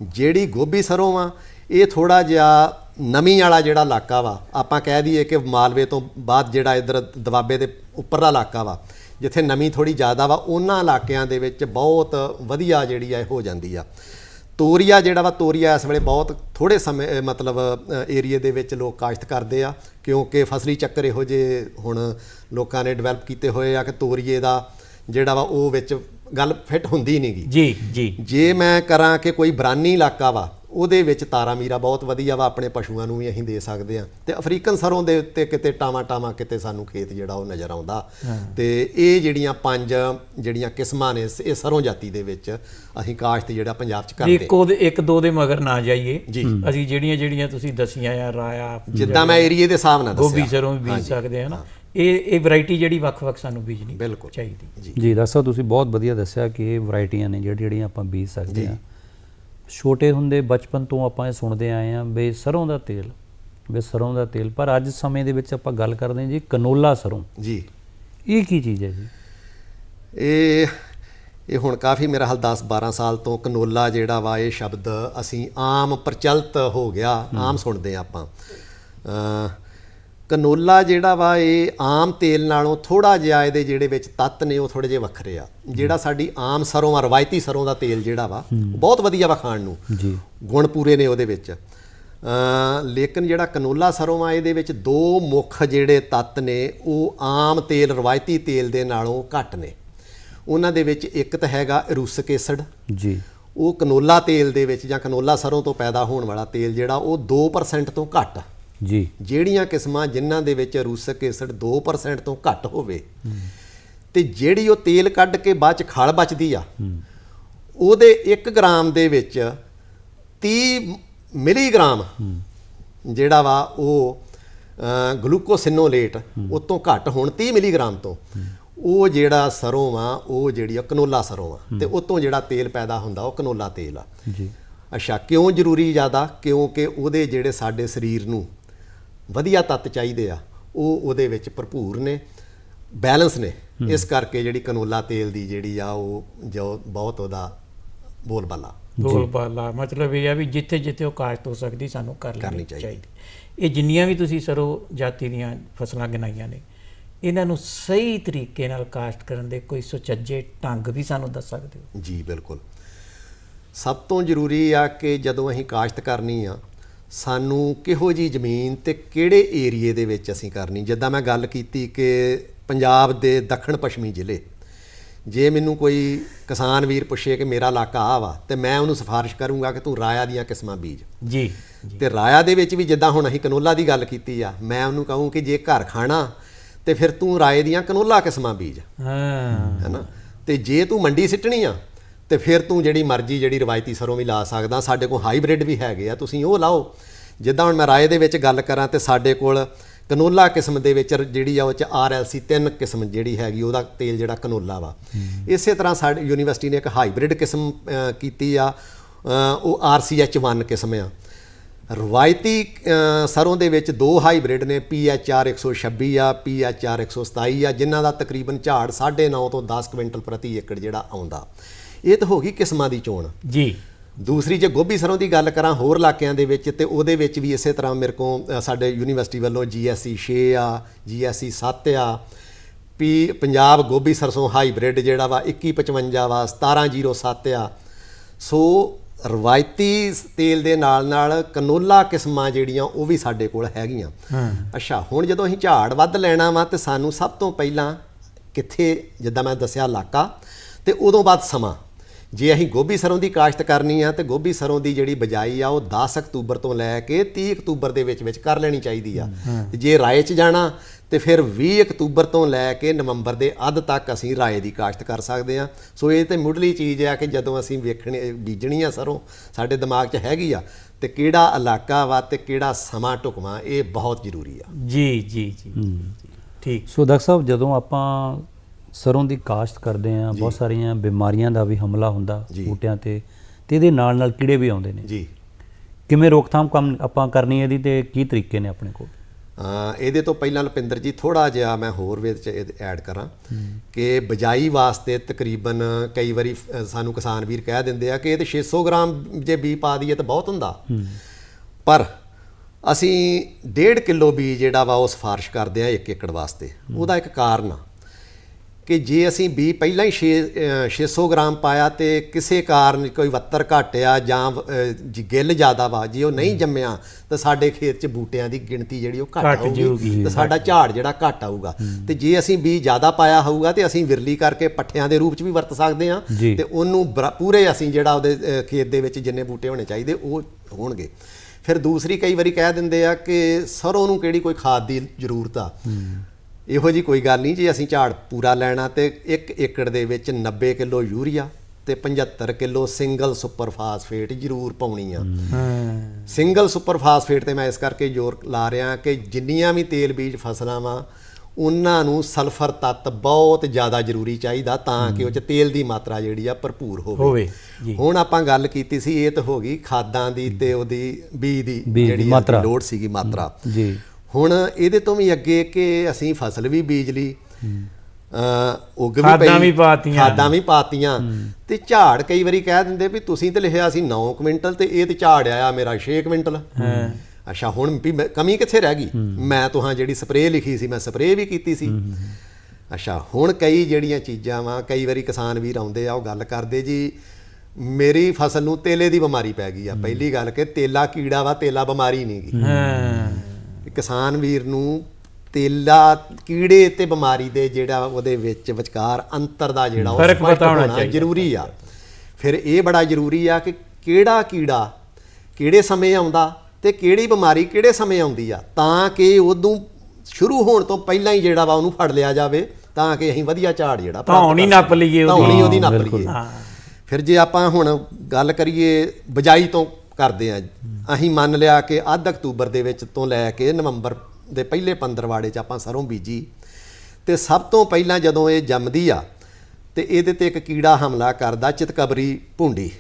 ਜਿਹੜੀ ਗੋਭੀ ਸਰੋਂ ਵਾ, ਇਹ ਥੋੜਾ ਜਿਹਾ ਨਮੀ ਵਾਲਾ ਜਿਹੜਾ ਇਲਾਕਾ ਵਾ, ਆਪਾਂ ਕਹਿ ਦਈਏ ਕਿ ਮਾਲਵੇ ਤੋਂ ਬਾਅਦ ਜਿਹੜਾ ਇਧਰ ਦਵਾਬੇ ਦੇ ਉੱਪਰਲਾ ਇਲਾਕਾ ਵਾ ਜਿੱਥੇ ਨਮੀ ਥੋੜੀ ਜ਼ਿਆਦਾ ਵਾ ਉਹਨਾਂ ਇਲਾਕਿਆਂ ਦੇ ਵਿੱਚ ਬਹੁਤ ਵਧੀਆ ਜਿਹੜੀ ਆ ਇਹ ਹੋ ਜਾਂਦੀ ਆ। ਤੋਰੀਆ ਜਿਹੜਾ ਵਾ ਤੋਰੀਆ ਇਸ ਵੇਲੇ ਬਹੁਤ ਥੋੜੇ ਸਮੇਂ ਮਤਲਬ ਏਰੀਏ ਦੇ ਵਿੱਚ ਲੋਕ ਕਾਸ਼ਤ ਕਰਦੇ ਆ ਕਿਉਂਕਿ ਫਸਲੀ ਚੱਕਰ ਇਹੋ ਜਿਹੇ ਹੁਣ ਲੋਕਾਂ ਨੇ ਡਿਵੈਲਪ ਕੀਤੇ ਹੋਏ ਆ ਕਿ ਤੋਰੀਏ ਦਾ ਜਿਹੜਾ ਵਾ ਉਹ ਵਿੱਚ ਗੱਲ ਫਿੱਟ ਹੁੰਦੀ ਨਹੀਂਗੀ ਜੀ ਜੀ। ਜੇ ਮੈਂ ਕਰਾਂ ਕਿ ਕੋਈ ਬਰਾਨੀ ਇਲਾਕਾ ਵਾ ਉਹਦੇ ਵਿੱਚ ਤਾਰਾ ਮੀਰਾ ਬਹੁਤ ਵਧੀਆ ਵਾ ਆਪਣੇ ਪਸ਼ੂਆਂ ਨੂੰ ਵੀ ਅਸੀਂ ਦੇ ਸਕਦੇ ਆ ਤੇ ਅਫਰੀਕਨ ਸਰੋਂ ਦੇ ਉੱਤੇ ਕਿਤੇ ਟਾਵਾ ਟਾਵਾ ਕਿਤੇ ਸਾਨੂੰ ਖੇਤ ਜਿਹੜਾ ਉਹ ਨਜ਼ਰ ਆਉਂਦਾ। ਤੇ ਇਹ ਜਿਹੜੀਆਂ ਪੰਜ ਜਿਹੜੀਆਂ ਕਿਸਮਾਂ ਨੇ ਇਹ ਸਰੋਂ ਜਾਤੀ ਦੇ ਵਿੱਚ ਅਸੀਂ ਕਾਸ਼ਤ ਜਿਹੜਾ ਪੰਜਾਬ 'ਚ ਜੀ ਕਰਦੇ ਇੱਕ ਉਹਦੇ ਇੱਕ ਦੋ ਦੇ ਮਗਰ ਨਾ ਜਾਈਏ। ਜੀ। ਅਸੀਂ ਜਿਹੜੀਆਂ ਜਿਹੜੀਆਂ ਤੁਸੀਂ ਦਸੀਆਂ ਆ ਰਾਇਆ ਜਿੱਦਾਂ ਮੈਂ ਏਰੀਏ ਦੇ ਹਿਸਾਬ ਨਾਲ ਗੋਭੀ ਦੱਸਿਆ। ਸਰੋਂ ਵੀ ਬੀਜ ਸਕਦੇ ਆ ਨਾ। ਇਹ ਇਹ ਵੈਰਾਈਟੀ ਜਿਹੜੀ ਵੱਖ-ਵੱਖ ਸਾਨੂੰ ਬੀਜਣੀ ਬਿਲਕੁਲ। ਚਾਹੀਦੀ। ਜੀ। ਡਾਕਟਰ ਸਾਹਿਬ ਤੁਸੀਂ ਬਹੁਤ ਵਧੀਆ ਦੱਸਿਆ ਕਿ ਇਹ ਵੈਰਾਈਟੀਆਂ ਨੇ ਜਿਹੜੀ ਜਿਹੜੀਆਂ ਆਪਾਂ ਬੀਜ ਸਕਦੇ ਆ ਛੋਟੇ ਹੁੰਦੇ ਬਚਪਨ ਤੋਂ ਆਪਾਂ ਇਹ ਸੁਣਦੇ ਆਏ ਆ ਵੀ ਸਰੋਂ ਦਾ ਤੇਲ ਵੀ ਸਰੋਂ ਦਾ ਤੇਲ। ਪਰ ਅੱਜ ਸਮੇਂ ਦੇ ਵਿੱਚ ਆਪਾਂ ਗੱਲ ਕਰਦੇ ਹਾਂ ਜੀ ਕਨੋਲਾ ਸਰੋਂ। ਜੀ। ਇਹ ਕੀ ਚੀਜ਼ ਹੈ ਜੀ? ਇਹ ਇਹ ਹੁਣ ਕਾਫੀ ਮੇਰਾ ਹਾਲ 10 12 ਸਾਲ ਤੋਂ ਕਨੋਲਾ ਜਿਹੜਾ ਵਾ ਇਹ ਸ਼ਬਦ ਅਸੀਂ ਆਮ ਪ੍ਰਚਲਿਤ ਹੋ ਗਿਆ ਆਮ ਸੁਣਦੇ ਆ ਆਪਾਂ। ਅ ਕਨੋਲਾ ਜਿਹੜਾ ਵਾ ਇਹ ਆਮ ਤੇਲ ਨਾਲੋਂ ਥੋੜਾ ਜਿਹਾ ਇਹਦੇ ਜਿਹੜੇ ਵਿੱਚ ਤੱਤ ਨੇ ਉਹ ਥੋੜੇ ਜਿਹੇ ਵੱਖਰੇ ਆ। ਜਿਹੜਾ ਸਾਡੀ ਆਮ ਸਰੋਂ ਆ ਰਵਾਇਤੀ ਸਰੋਂ ਦਾ ਤੇਲ ਜਿਹੜਾ ਵਾ ਬਹੁਤ ਵਧੀਆ ਵਾ ਖਾਣ ਨੂੰ। ਜੀ। ਗੁਣ ਪੂਰੇ ਨੇ ਉਹਦੇ ਵਿੱਚ। ਅ ਲੇਕਿਨ ਜਿਹੜਾ ਕਨੋਲਾ ਸਰੋਂ ਆ ਇਹਦੇ ਵਿੱਚ ਦੋ ਮੁੱਖ ਜਿਹੜੇ ਤੱਤ ਨੇ ਉਹ ਆਮ ਤੇਲ ਰਵਾਇਤੀ ਤੇਲ ਦੇ ਨਾਲੋਂ ਘੱਟ ਨੇ। ਉਹਨਾਂ ਦੇ ਵਿੱਚ ਇੱਕ ਤਾਂ ਹੈਗਾ ਰੂਸਿਕ ਐਸਿਡ ਜੀ। ਉਹ ਕਨੋਲਾ ਤੇਲ ਦੇ ਵਿੱਚ ਜਾਂ ਕਨੋਲਾ ਸਰੋਂ ਤੋਂ ਪੈਦਾ ਹੋਣ ਵਾਲਾ ਤੇਲ ਜਿਹੜਾ ਉਹ 2% ਤੋਂ ਘੱਟ ਜੀ। ਜਿਹੜੀਆਂ ਕਿਸਮਾਂ ਜਿਨ੍ਹਾਂ ਦੇ ਵਿੱਚ ਰੂਸਿਕ ਐਸਿਡ 2% ਤੋਂ ਘੱਟ ਹੋਵੇ ਤੇ ਜਿਹੜੀ ਉਹ ਤੇਲ ਕੱਢ ਕੇ ਬਾਅਦ ਚ ਖਲ ਬਚਦੀ ਆ ਉਹਦੇ 1 ਗ੍ਰਾਮ ਦੇ ਵਿੱਚ 30 ਮਿਲੀਗ੍ਰਾਮ ਜਿਹੜਾ ਵਾ ਉਹ ਗਲੂਕੋਸਿਨੋਲੇਟ ਉਹ ਤੋਂ ਘੱਟ ਹੋਣ 30 ਮਿਲੀਗ੍ਰਾਮ ਤੋਂ। ਉਹ ਜਿਹੜਾ ਸਰੋਂ ਆ ਉਹ ਜਿਹੜੀ ਆ ਕਨੋਲਾ ਸਰੋਂ ਆ ਤੇ ਉਹ ਤੋਂ ਜਿਹੜਾ ਤੇਲ ਪੈਦਾ ਹੁੰਦਾ ਉਹ ਕਨੋਲਾ ਤੇਲ ਆ। ਜੀ। ਅੱਛਾ ਕਿਉਂ ਜ਼ਰੂਰੀ ਜ਼ਿਆਦਾ? ਕਿਉਂਕਿ ਉਹਦੇ ਜਿਹੜੇ ਸਾਡੇ ਸਰੀਰ ਨੂੰ ਵਧੀਆ ਤੱਤ ਚਾਹੀਦੇ ਆ ਉਹ ਉਹਦੇ ਵਿੱਚ ਭਰਪੂਰ ਨੇ ਬੈਲੈਂਸ ਨੇ। ਇਸ ਕਰਕੇ ਜਿਹੜੀ ਕਨੋਲਾ ਤੇਲ ਦੀ ਜਿਹੜੀ ਆ ਉਹ ਜੋ ਬਹੁਤ ਉਹਦਾ ਬੋਲਬਾਲਾ। ਬੋਲਬਾਲਾ ਮਤਲਬ ਇਹ ਆ ਵੀ ਜਿੱਥੇ ਜਿੱਥੇ ਉਹ ਕਾਸ਼ਤ ਹੋ ਸਕਦੀ ਸਾਨੂੰ ਕਰ ਲੈਣੀ ਕਰਨੀ ਚਾਹੀਦੀ। ਚਾਹੀਦੀ। ਇਹ ਜਿੰਨੀਆਂ ਵੀ ਤੁਸੀਂ ਸਰੋਂ ਜਾਤੀ ਦੀਆਂ ਫਸਲਾਂ ਗਿਣਾਈਆਂ ਨੇ ਇਹਨਾਂ ਨੂੰ ਸਹੀ ਤਰੀਕੇ ਨਾਲ ਕਾਸ਼ਤ ਕਰਨ ਦੇ ਕੋਈ ਸੁਚੱਜੇ ਢੰਗ ਵੀ ਸਾਨੂੰ ਦੱਸ ਸਕਦੇ ਹੋ। ਜੀ ਬਿਲਕੁਲ। ਸਭ ਤੋਂ ਜ਼ਰੂਰੀ ਆ ਕਿ ਜਦੋਂ ਅਸੀਂ ਕਾਸ਼ਤ ਕਰਨੀ ਆ ਸਾਨੂੰ ਕਿਹੋ ਜੀ ਜ਼ਮੀਨ ਤੇ ਕਿਹੜੇ ਏਰੀਏ ਦੇ ਵਿੱਚ ਅਸੀਂ ਕਰਨੀ? ਜਿੱਦਾਂ ਮੈਂ ਗੱਲ ਕੀਤੀ ਕਿ ਪੰਜਾਬ ਦੇ ਦੱਖਣ ਪੱਛਮੀ ਜ਼ਿਲ੍ਹੇ ਜੇ ਮੈਨੂੰ ਕੋਈ ਕਿਸਾਨ ਵੀਰ ਪੁੱਛੇ ਕਿ ਮੇਰਾ ਇਲਾਕਾ ਆ ਵਾ ਤੇ ਮੈਂ ਉਹਨੂੰ ਸਿਫਾਰਿਸ਼ ਕਰੂੰਗਾ ਕਿ ਤੂੰ ਰਾਇਆ ਦੀਆਂ ਕਿਸਮਾਂ ਬੀਜ। ਜੀ। ਤੇ ਰਾਇਆ ਦੇ ਵਿੱਚ ਵੀ ਜਿੱਦਾਂ ਹੁਣ ਅਸੀਂ ਕਨੋਲਾ ਦੀ ਗੱਲ ਕੀਤੀ ਆ ਮੈਂ ਉਹਨੂੰ ਕਹੂੰ ਕਿ ਜੇ ਘਰ ਖਾਣਾ ਤੇ ਫਿਰ ਤੂੰ ਰਾਏ ਦੀਆਂ ਕਨੋਲਾ ਕਿਸਮਾਂ ਬੀਜ। ਹਾਂ। ਹੈਨਾ? ਤੇ ਜੇ ਤੂੰ ਮੰਡੀ ਸਿੱਟਣੀ ਆ ਤੇ ਫਿਰ ਤੂੰ ਜਿਹੜੀ ਮਰਜ਼ੀ ਜਿਹੜੀ ਰਵਾਇਤੀ ਸਰੋਂ ਵੀ ਲਾ ਸਕਦਾ ਸਾਡੇ ਕੋਲ ਹਾਈਬ੍ਰਿਡ ਵੀ ਹੈਗੇ ਆ ਤੁਸੀਂ ਉਹ ਲਾਓ। ਜਿੱਦਾਂ ਹੁਣ ਮੈਂ ਰਾਏ ਦੇ ਵਿੱਚ ਗੱਲ ਕਰਾਂ ਤੇ ਸਾਡੇ ਕੋਲ ਕਨੋਲਾ ਕਿਸਮ ਦੇ ਵਿੱਚ ਜਿਹੜੀ ਆ ਉਹ ਚ ਆਰਐਲਸੀ ਤਿੰਨ ਕਿਸਮ ਜਿਹੜੀ ਹੈਗੀ ਉਹਦਾ ਤੇਲ ਜਿਹੜਾ ਕਨੋਲਾ ਵਾ। ਇਸੇ ਤਰ੍ਹਾਂ ਸਾਡੇ ਯੂਨੀਵਰਸਿਟੀ ਨੇ ਇੱਕ ਹਾਈਬ੍ਰਿਡ ਕਿਸਮ ਕੀਤੀ ਆ ਉਹ ਆਰਸੀਐਚ1 ਕਿਸਮ ਆ। ਰਵਾਇਤੀ ਸਰੋਂ ਦੇ ਵਿੱਚ ਦੋ ਹਾਈਬ੍ਰਿਡ ਨੇ PHR 126 ਆ PHR 127 ਆ ਜਿਨ੍ਹਾਂ ਦਾ ਤਕਰੀਬਨ ਝਾੜ 9.5 ਤੋਂ 10 ਕੁਇੰਟਲ ਪ੍ਰਤੀ ਏਕੜ ਜਿਹੜਾ ਆਉਂਦਾ। ਇਹ ਤਾਂ ਹੋ ਗਈ ਕਿਸਮਾਂ ਦੀ ਚੋਣ। ਜੀ। ਦੂਸਰੀ ਜੇ ਗੋਭੀ ਸਰੋਂ ਦੀ ਗੱਲ ਕਰਾਂ ਹੋਰ ਇਲਾਕਿਆਂ ਦੇ ਵਿੱਚ ਤੇ ਉਹਦੇ ਵਿੱਚ ਵੀ ਇਸੇ ਤਰ੍ਹਾਂ ਮੇਰੇ ਕੋਲ ਸਾਡੇ ਯੂਨੀਵਰਸਿਟੀ ਵੱਲੋਂ GSC 6 ਆ GSC 7 ਆ ਪੀ ਪੰਜਾਬ ਗੋਭੀ ਸਰਸੋਂ ਹਾਈਬ੍ਰਿਡ ਜਿਹੜਾ ਵਾ 2155 ਵਾ 1707 ਆ। ਸੋ ਰਵਾਇਤੀ ਤੇਲ ਦੇ ਨਾਲ ਨਾਲ ਕਨੋਲਾ ਕਿਸਮਾਂ ਜਿਹੜੀਆਂ ਉਹ ਵੀ ਸਾਡੇ ਕੋਲ ਹੈਗੀਆਂ। ਅੱਛਾ ਹੁਣ ਜਦੋਂ ਅਸੀਂ ਝਾੜ ਵੱਧ ਲੈਣਾ ਵਾ ਤੇ ਸਾਨੂੰ ਸਭ ਤੋਂ ਪਹਿਲਾਂ ਕਿੱਥੇ ਜਿੱਦਾਂ ਮੈਂ ਦੱਸਿਆ ਇਲਾਕਾ ਤੇ ਉਦੋਂ ਬਾਅਦ ਸਮਾਂ। ਜੇ ਅਸੀਂ ਗੋਭੀ ਸਰੋਂ ਦੀ ਕਾਸ਼ਤ ਕਰਨੀ ਆ ਤੇ ਗੋਭੀ ਸਰੋਂ ਦੀ ਜਿਹੜੀ ਬਜਾਈ ਆ ਉਹ 10 ਅਕਤੂਬਰ ਤੋਂ ਲੈ ਕੇ 30 ਅਕਤੂਬਰ ਦੇ ਵਿੱਚ ਵਿੱਚ ਕਰ ਲੈਣੀ ਚਾਹੀਦੀ ਆ। ਤੇ ਜੇ ਰਾਏ 'ਚ ਜਾਣਾ ਤੇ ਫਿਰ 20 ਅਕਤੂਬਰ ਤੋਂ ਲੈ ਕੇ ਨਵੰਬਰ ਦੇ ਅੱਧ ਤੱਕ ਅਸੀਂ ਰਾਏ ਦੀ ਕਾਸ਼ਤ ਕਰ ਸਕਦੇ ਆ। ਸੋ ਇਹ ਤੇ ਮੁੱਢਲੀ ਚੀਜ਼ ਆ ਕਿ ਜਦੋਂ ਅਸੀਂ ਵੇਖਣੀ ਬੀਜਣੀ ਆ ਸਰੋਂ ਸਾਡੇ ਦਿਮਾਗ 'ਚ ਹੈਗੀ ਆ ਤੇ ਕਿਹੜਾ ਇਲਾਕਾ ਵਾ ਤੇ ਕਿਹੜਾ ਸਮਾਂ ਢੁਕਵਾਂ ਇਹ ਬਹੁਤ ਜ਼ਰੂਰੀ ਆ। ਜੀ ਜੀ ਜੀ। ਠੀਕ। ਸੋ ਡਾਕਟਰ ਸਾਹਿਬ ਜਦੋਂ ਆਪਾਂ ਸਰੋਂ ਦੀ ਕਾਸ਼ਤ ਕਰਦੇ ਆ ਬਹੁਤ ਸਾਰੀਆਂ ਬਿਮਾਰੀਆਂ ਦਾ ਵੀ ਹਮਲਾ ਹੁੰਦਾ। ਬੂਟਿਆਂ ਤੇ ਤੇ ਇਹਦੇ ਨਾਲ ਨਾਲ ਕੀੜੇ ਵੀ ਆਉਂਦੇ ਨੇ। ਜੀ। ਕਿਵੇਂ ਰੋਕਥਾਮ ਕੰਮ ਆਪਾਂ ਕਰਨੀ ਹੈ ਇਹਦੀ ਤੇ ਕੀ ਤਰੀਕੇ ਨੇ ਆਪਣੇ ਕੋਲ? ਇਹਦੇ ਤੋਂ ਪਹਿਲਾਂ ਲਪਿੰਦਰ ਜੀ ਥੋੜਾ ਜਿਹਾ ਮੈਂ ਹੋਰ ਵਿੱਚ ਐਡ ਕਰਾਂ ਕਿ ਬਜਾਈ ਵਾਸਤੇ ਤਕਰੀਬਨ ਕਈ ਵਾਰੀ ਸਾਨੂੰ ਕਿਸਾਨ ਵੀਰ ਕਹਿ ਦਿੰਦੇ ਆ ਕਿ ਇਹ ਤੇ 600 ਗ੍ਰਾਮ ਜੇ ਬੀ ਪਾ ਦਈਏ ਤਾਂ ਬਹੁਤ ਹੁੰਦਾ। ਪਰ ਅਸੀਂ 1.5 ਕਿਲੋ ਬੀ ਜਿਹੜਾ ਵਾ ਉਹ ਸਿਫਾਰਿਸ਼ ਕਰਦੇ ਆ 1 ਏਕੜ ਵਾਸਤੇ। ਉਹਦਾ ਇੱਕ ਕਾਰਨ ਆ। ਕਿ ਜੇ ਅਸੀਂ ਬੀ ਪਹਿਲਾਂ ਹੀ 6 600 ਗ੍ਰਾਮ ਪਾਇਆ ਤੇ ਕਿਸੇ ਕਾਰਨ ਕੋਈ ਵੱਤਰ ਘਟਿਆ ਜਾਂ ਗਿੱਲ ਜ਼ਿਆਦਾ ਵਾ ਜੇ ਉਹ ਨਹੀਂ ਜੰਮਿਆ ਤਾਂ ਸਾਡੇ ਖੇਤ 'ਚ ਬੂਟਿਆਂ ਦੀ ਗਿਣਤੀ ਜਿਹੜੀ ਉਹ ਘੱਟ ਆਊਗੀ ਜਾਊਗੀ। ਤੇ ਸਾਡਾ ਝਾੜ ਜਿਹੜਾ ਘੱਟ ਆਊਗਾ। ਤੇ ਜੇ ਅਸੀਂ ਬੀ ਜ਼ਿਆਦਾ ਪਾਇਆ ਹੋਊਗਾ ਤੇ ਅਸੀਂ ਵਿਰਲੀ ਕਰਕੇ ਪੱਠਿਆਂ ਦੇ ਰੂਪ 'ਚ ਵੀ ਵਰਤ ਸਕਦੇ ਹਾਂ। ਤੇ ਉਹਨੂੰ ਪੂਰੇ ਅਸੀਂ ਜਿਹੜਾ ਉਹਦੇ ਖੇਤ ਦੇ ਵਿੱਚ ਜਿੰਨੇ ਬੂਟੇ ਹੋਣੇ ਚਾਹੀਦੇ ਉਹ ਹੋਣਗੇ। ਫਿਰ ਦੂਸਰੀ ਕਈ ਵਾਰੀ ਕਹਿ ਦਿੰਦੇ ਆ ਕਿ ਸਰੋਂ ਨੂੰ ਕਿਹੜੀ ਕੋਈ ਖਾਦ ਦੀ ਜ਼ਰੂਰਤ ਆ? ਇਹੋ ਜੀ ਕੋਈ ਗੱਲ ਨਹੀਂ ਜੇ ਅਸੀਂ ਝਾੜ ਪੂਰਾ ਲੈਣਾ ਤੇ 1 ਏਕੜ ਦੇ ਵਿੱਚ 90 ਕਿਲੋ ਯੂਰੀਆ ਤੇ 75 ਕਿਲੋ ਸਿੰਗਲ ਸੁਪਰ ਫਾਸਫੇਟ ਜ਼ਰੂਰ ਪਾਉਣੀ ਆ। ਸਿੰਗਲ ਸੁਪਰ ਫਾਸਫੇਟ ਤੇ ਮੈਂ ਇਸ ਕਰਕੇ ਜ਼ੋਰ ਲਾ ਰਿਹਾ ਕਿ ਜਿੰਨੀਆਂ ਵੀ ਤੇਲ ਬੀਜ ਫਸਲਾਂ ਵਾ ਉਹਨਾਂ ਨੂੰ ਸਲਫਰ ਤੱਤ ਬਹੁਤ ਜ਼ਿਆਦਾ ਜ਼ਰੂਰੀ ਚਾਹੀਦਾ ਤਾਂ ਕਿ ਉਹ ਚ ਤੇਲ ਦੀ ਮਾਤਰਾ ਜਿਹੜੀ ਆ ਭਰਪੂਰ ਹੋਵੇ। ਹੁਣ ਆਪਾਂ ਗੱਲ ਕੀਤੀ ਸੀ ਇਹ ਤਾਂ ਹੋ ਗਈ ਖਾਦਾਂ ਦੀ ਤੇ ਉਹਦੀ ਬੀਜ ਦੀ ਜਿਹੜੀ ਲੋੜ ਸੀਗੀ ਮਾਤਰਾ। ਜੀ। ਹੁਣ ਇਹਦੇ ਤੋਂ ਵੀ ਅੱਗੇ ਕਿ ਅਸੀਂ ਫਸਲ ਵੀ ਬੀਜ ਲਈ ਅ ਉਗ ਵੀ ਖਾਦਾਂ ਪਈ, ਵੀ ਪਾਤੀਆਂ। ਖਾਦਾਂ ਵੀ ਪਾਤੀਆਂ। ਤੇ ਝਾੜ ਕਈ ਵਾਰੀ ਕਹਿ ਦਿੰਦੇ ਵੀ ਤੁਸੀਂ ਤੇ ਲਿਖਿਆ ਸੀ 9 ਕੁਇੰਟਲ ਤੇ ਇਹ ਤੇ ਝਾੜ ਆਇਆ ਮੇਰਾ 6 ਕੁਇੰਟਲ। ਅੱਛਾ ਹੁਣ ਵੀ ਕਮੀ ਕਿੱਥੇ ਰਹਿ ਗਈ? ਮੈਂ ਤੁਹਾਂ ਜਿਹੜੀ ਸਪਰੇਅ ਲਿਖੀ ਸੀ ਮੈਂ ਸਪਰੇਅ ਵੀ ਕੀਤੀ ਸੀ। ਅੱਛਾ ਹੁਣ ਕਈ ਜਿਹੜੀਆਂ ਚੀਜ਼ਾਂ ਵਾ ਕਈ ਵਾਰੀ ਕਿਸਾਨ ਵੀਰ ਆਉਂਦੇ ਆ ਉਹ ਗੱਲ ਕਰਦੇ ਜੀ ਮੇਰੀ ਫਸਲ ਨੂੰ ਤੇਲੇ ਦੀ ਬਿਮਾਰੀ ਪੈ ਗਈ ਆ। ਪਹਿਲੀ ਗੱਲ ਕਿ ਤੇਲਾ ਕੀੜਾ ਵਾ ਤੇਲਾ ਬਿਮਾਰੀ ਨਹੀਂ ਗੀ। ਹਾਂ। ਕਿਸਾਨ ਵੀਰ ਨੂੰ ਤੇਲਾ ਕੀੜੇ ਤੇ ਬਿਮਾਰੀ ਦੇ ਜਿਹੜਾ ਉਹਦੇ ਵਿੱਚ ਵਿਚਕਾਰ ਅੰਤਰ ਦਾ ਜਿਹੜਾ ਉਹ ਸਪਸ਼ਟ ਹੋਣਾ। ਜ਼ਰੂਰੀ ਆ ਫਿਰ ਇਹ ਬੜਾ ਜ਼ਰੂਰੀ ਆ ਕਿ ਕਿਹੜਾ ਕੀੜਾ ਕਿਹੜੇ ਸਮੇਂ ਆਉਂਦਾ ਤੇ ਕਿਹੜੀ ਬਿਮਾਰੀ ਕਿਹੜੇ ਸਮੇਂ ਆਉਂਦੀ ਆ ਤਾਂ ਕਿ ਉਦੋਂ ਸ਼ੁਰੂ ਹੋਣ ਤੋਂ ਪਹਿਲਾਂ ਹੀ ਜਿਹੜਾ ਵਾ ਉਹਨੂੰ ਫੜ ਲਿਆ ਜਾਵੇ ਤਾਂ ਕਿ ਅਸੀਂ ਵਧੀਆ ਝਾੜ ਜਿਹੜਾ ਧੌਣ ਨੱਪ। ਲਈਏ ਉਹਦੀ। ਧੌਣ ਉਹਦੀ ਨੱਪ। ਲਈਏ ਫਿਰ ਜੇ ਆਪਾਂ ਹੁਣ ਗੱਲ ਕਰੀਏ ਬਜਾਈ ਤੋਂ ਕਰਦੇ ਆ। ਅਸੀਂ ਮੰਨ ਲਿਆ ਕਿ ਅੱਧ ਅਕਤੂਬਰ ਦੇ ਵਿੱਚ ਤੋਂ ਲੈ ਕੇ ਨਵੰਬਰ ਦੇ ਪਹਿਲੇ 15 ਵਾੜੇ ਚ ਆਪਾਂ ਸਰੋਂ ਬੀਜੀ। ਤੇ ਸਭ ਤੋਂ ਪਹਿਲਾਂ ਜਦੋਂ ਇਹ ਜੰਮਦੀ ਆ ਤੇ ਇਹਦੇ ਤੇ ਇੱਕ ਕੀੜਾ ਹਮਲਾ ਕਰਦਾ ਚਿਤਕਬਰੀ ਭੁੰਡੀ।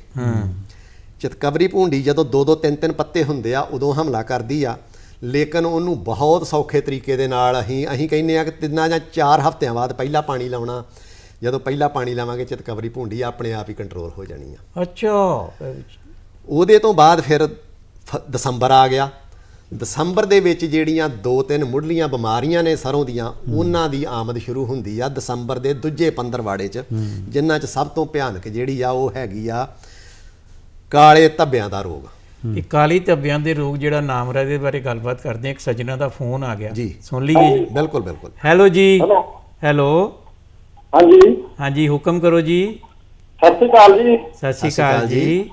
ਚਿਤਕਬਰੀ ਭੁੰਡੀ ਜਦੋਂ ਦੋ ਦੋ ਤਿੰਨ ਤਿੰਨ ਪੱਤੇ ਹੁੰਦੇ ਆ ਉਦੋਂ ਹਮਲਾ ਕਰਦੀ ਆ। ਲੇਕਿਨ ਉਹਨੂੰ ਬਹੁਤ ਸੌਖੇ ਤਰੀਕੇ ਦੇ ਨਾਲ ਅਸੀਂ ਅਸੀਂ ਕਹਿੰਦੇ ਆ ਕਿ ਤਿੰਨਾਂ ਜਾਂ ਚਾਰ ਹਫ਼ਤਿਆਂ ਬਾਅਦ ਪਹਿਲਾ ਪਾਣੀ ਲਾਉਣਾ। ਜਦੋਂ ਪਹਿਲਾ ਪਾਣੀ ਲਾਵਾਂਗੇ ਚਿਤਕਬਰੀ ਭੁੰਡੀ ਆਪਣੇ ਆਪ ਹੀ ਕੰਟਰੋਲ ਹੋ ਜਾਣੀ ਆ। ਅੱਛਾ। ਉਹਦੇ ਤੋਂ ਬਾਅਦ ਫਿਰ ਫ- ਦਸੰਬਰ ਆ ਗਿਆ। ਦਸੰਬਰ ਦੇ ਵਿੱਚ ਜਿਹੜੀਆਂ ਦੋ ਤਿੰਨ ਮੁੱਢਲੀਆਂ ਬਿਮਾਰੀਆਂ ਨੇ ਸਰੋਂ ਦੀਆਂ ਉਹਨਾਂ ਦੀ ਆਮਦ ਸ਼ੁਰੂ ਹੁੰਦੀ ਆ ਦਸੰਬਰ ਦੇ ਦੂਜੇ 15 ਵਾੜੇ 'ਚ ਜਿਨ੍ਹਾਂ 'ਚ ਸਭ ਤੋਂ ਭਿਆਨਕ ਜਿਹੜੀ ਆ ਉਹ ਹੈਗੀ ਆ ਕਾਲੇ ਧੱਬਿਆਂ ਦਾ ਰੋਗ। ਇਹ ਕਾਲੀ ਧੱਬਿਆਂ ਦੇ ਰੋਗ ਜਿਹੜਾ ਨਾਮ ਰਾ ਦੇ ਬਾਰੇ ਗੱਲਬਾਤ ਕਰਦੇ ਹਾਂ ਇੱਕ ਸੱਜਣਾ ਦਾ ਫੋਨ ਆ ਗਿਆ। ਜੀ। ਸੁਣ ਲਈਏ। ਜੀ ਬਿਲਕੁਲ ਬਿਲਕੁਲ। ਹੈਲੋ ਜੀ। ਹੈਲੋ। ਹੈਲੋ। ਹਾਂਜੀ। ਹਾਂਜੀ ਹੁਕਮ ਕਰੋ ਜੀ। ਸਤਿ ਸ਼੍ਰੀ ਅਕਾਲ ਜੀ। ਸਤਿ ਸ਼੍ਰੀ ਅਕਾਲ ਜੀ।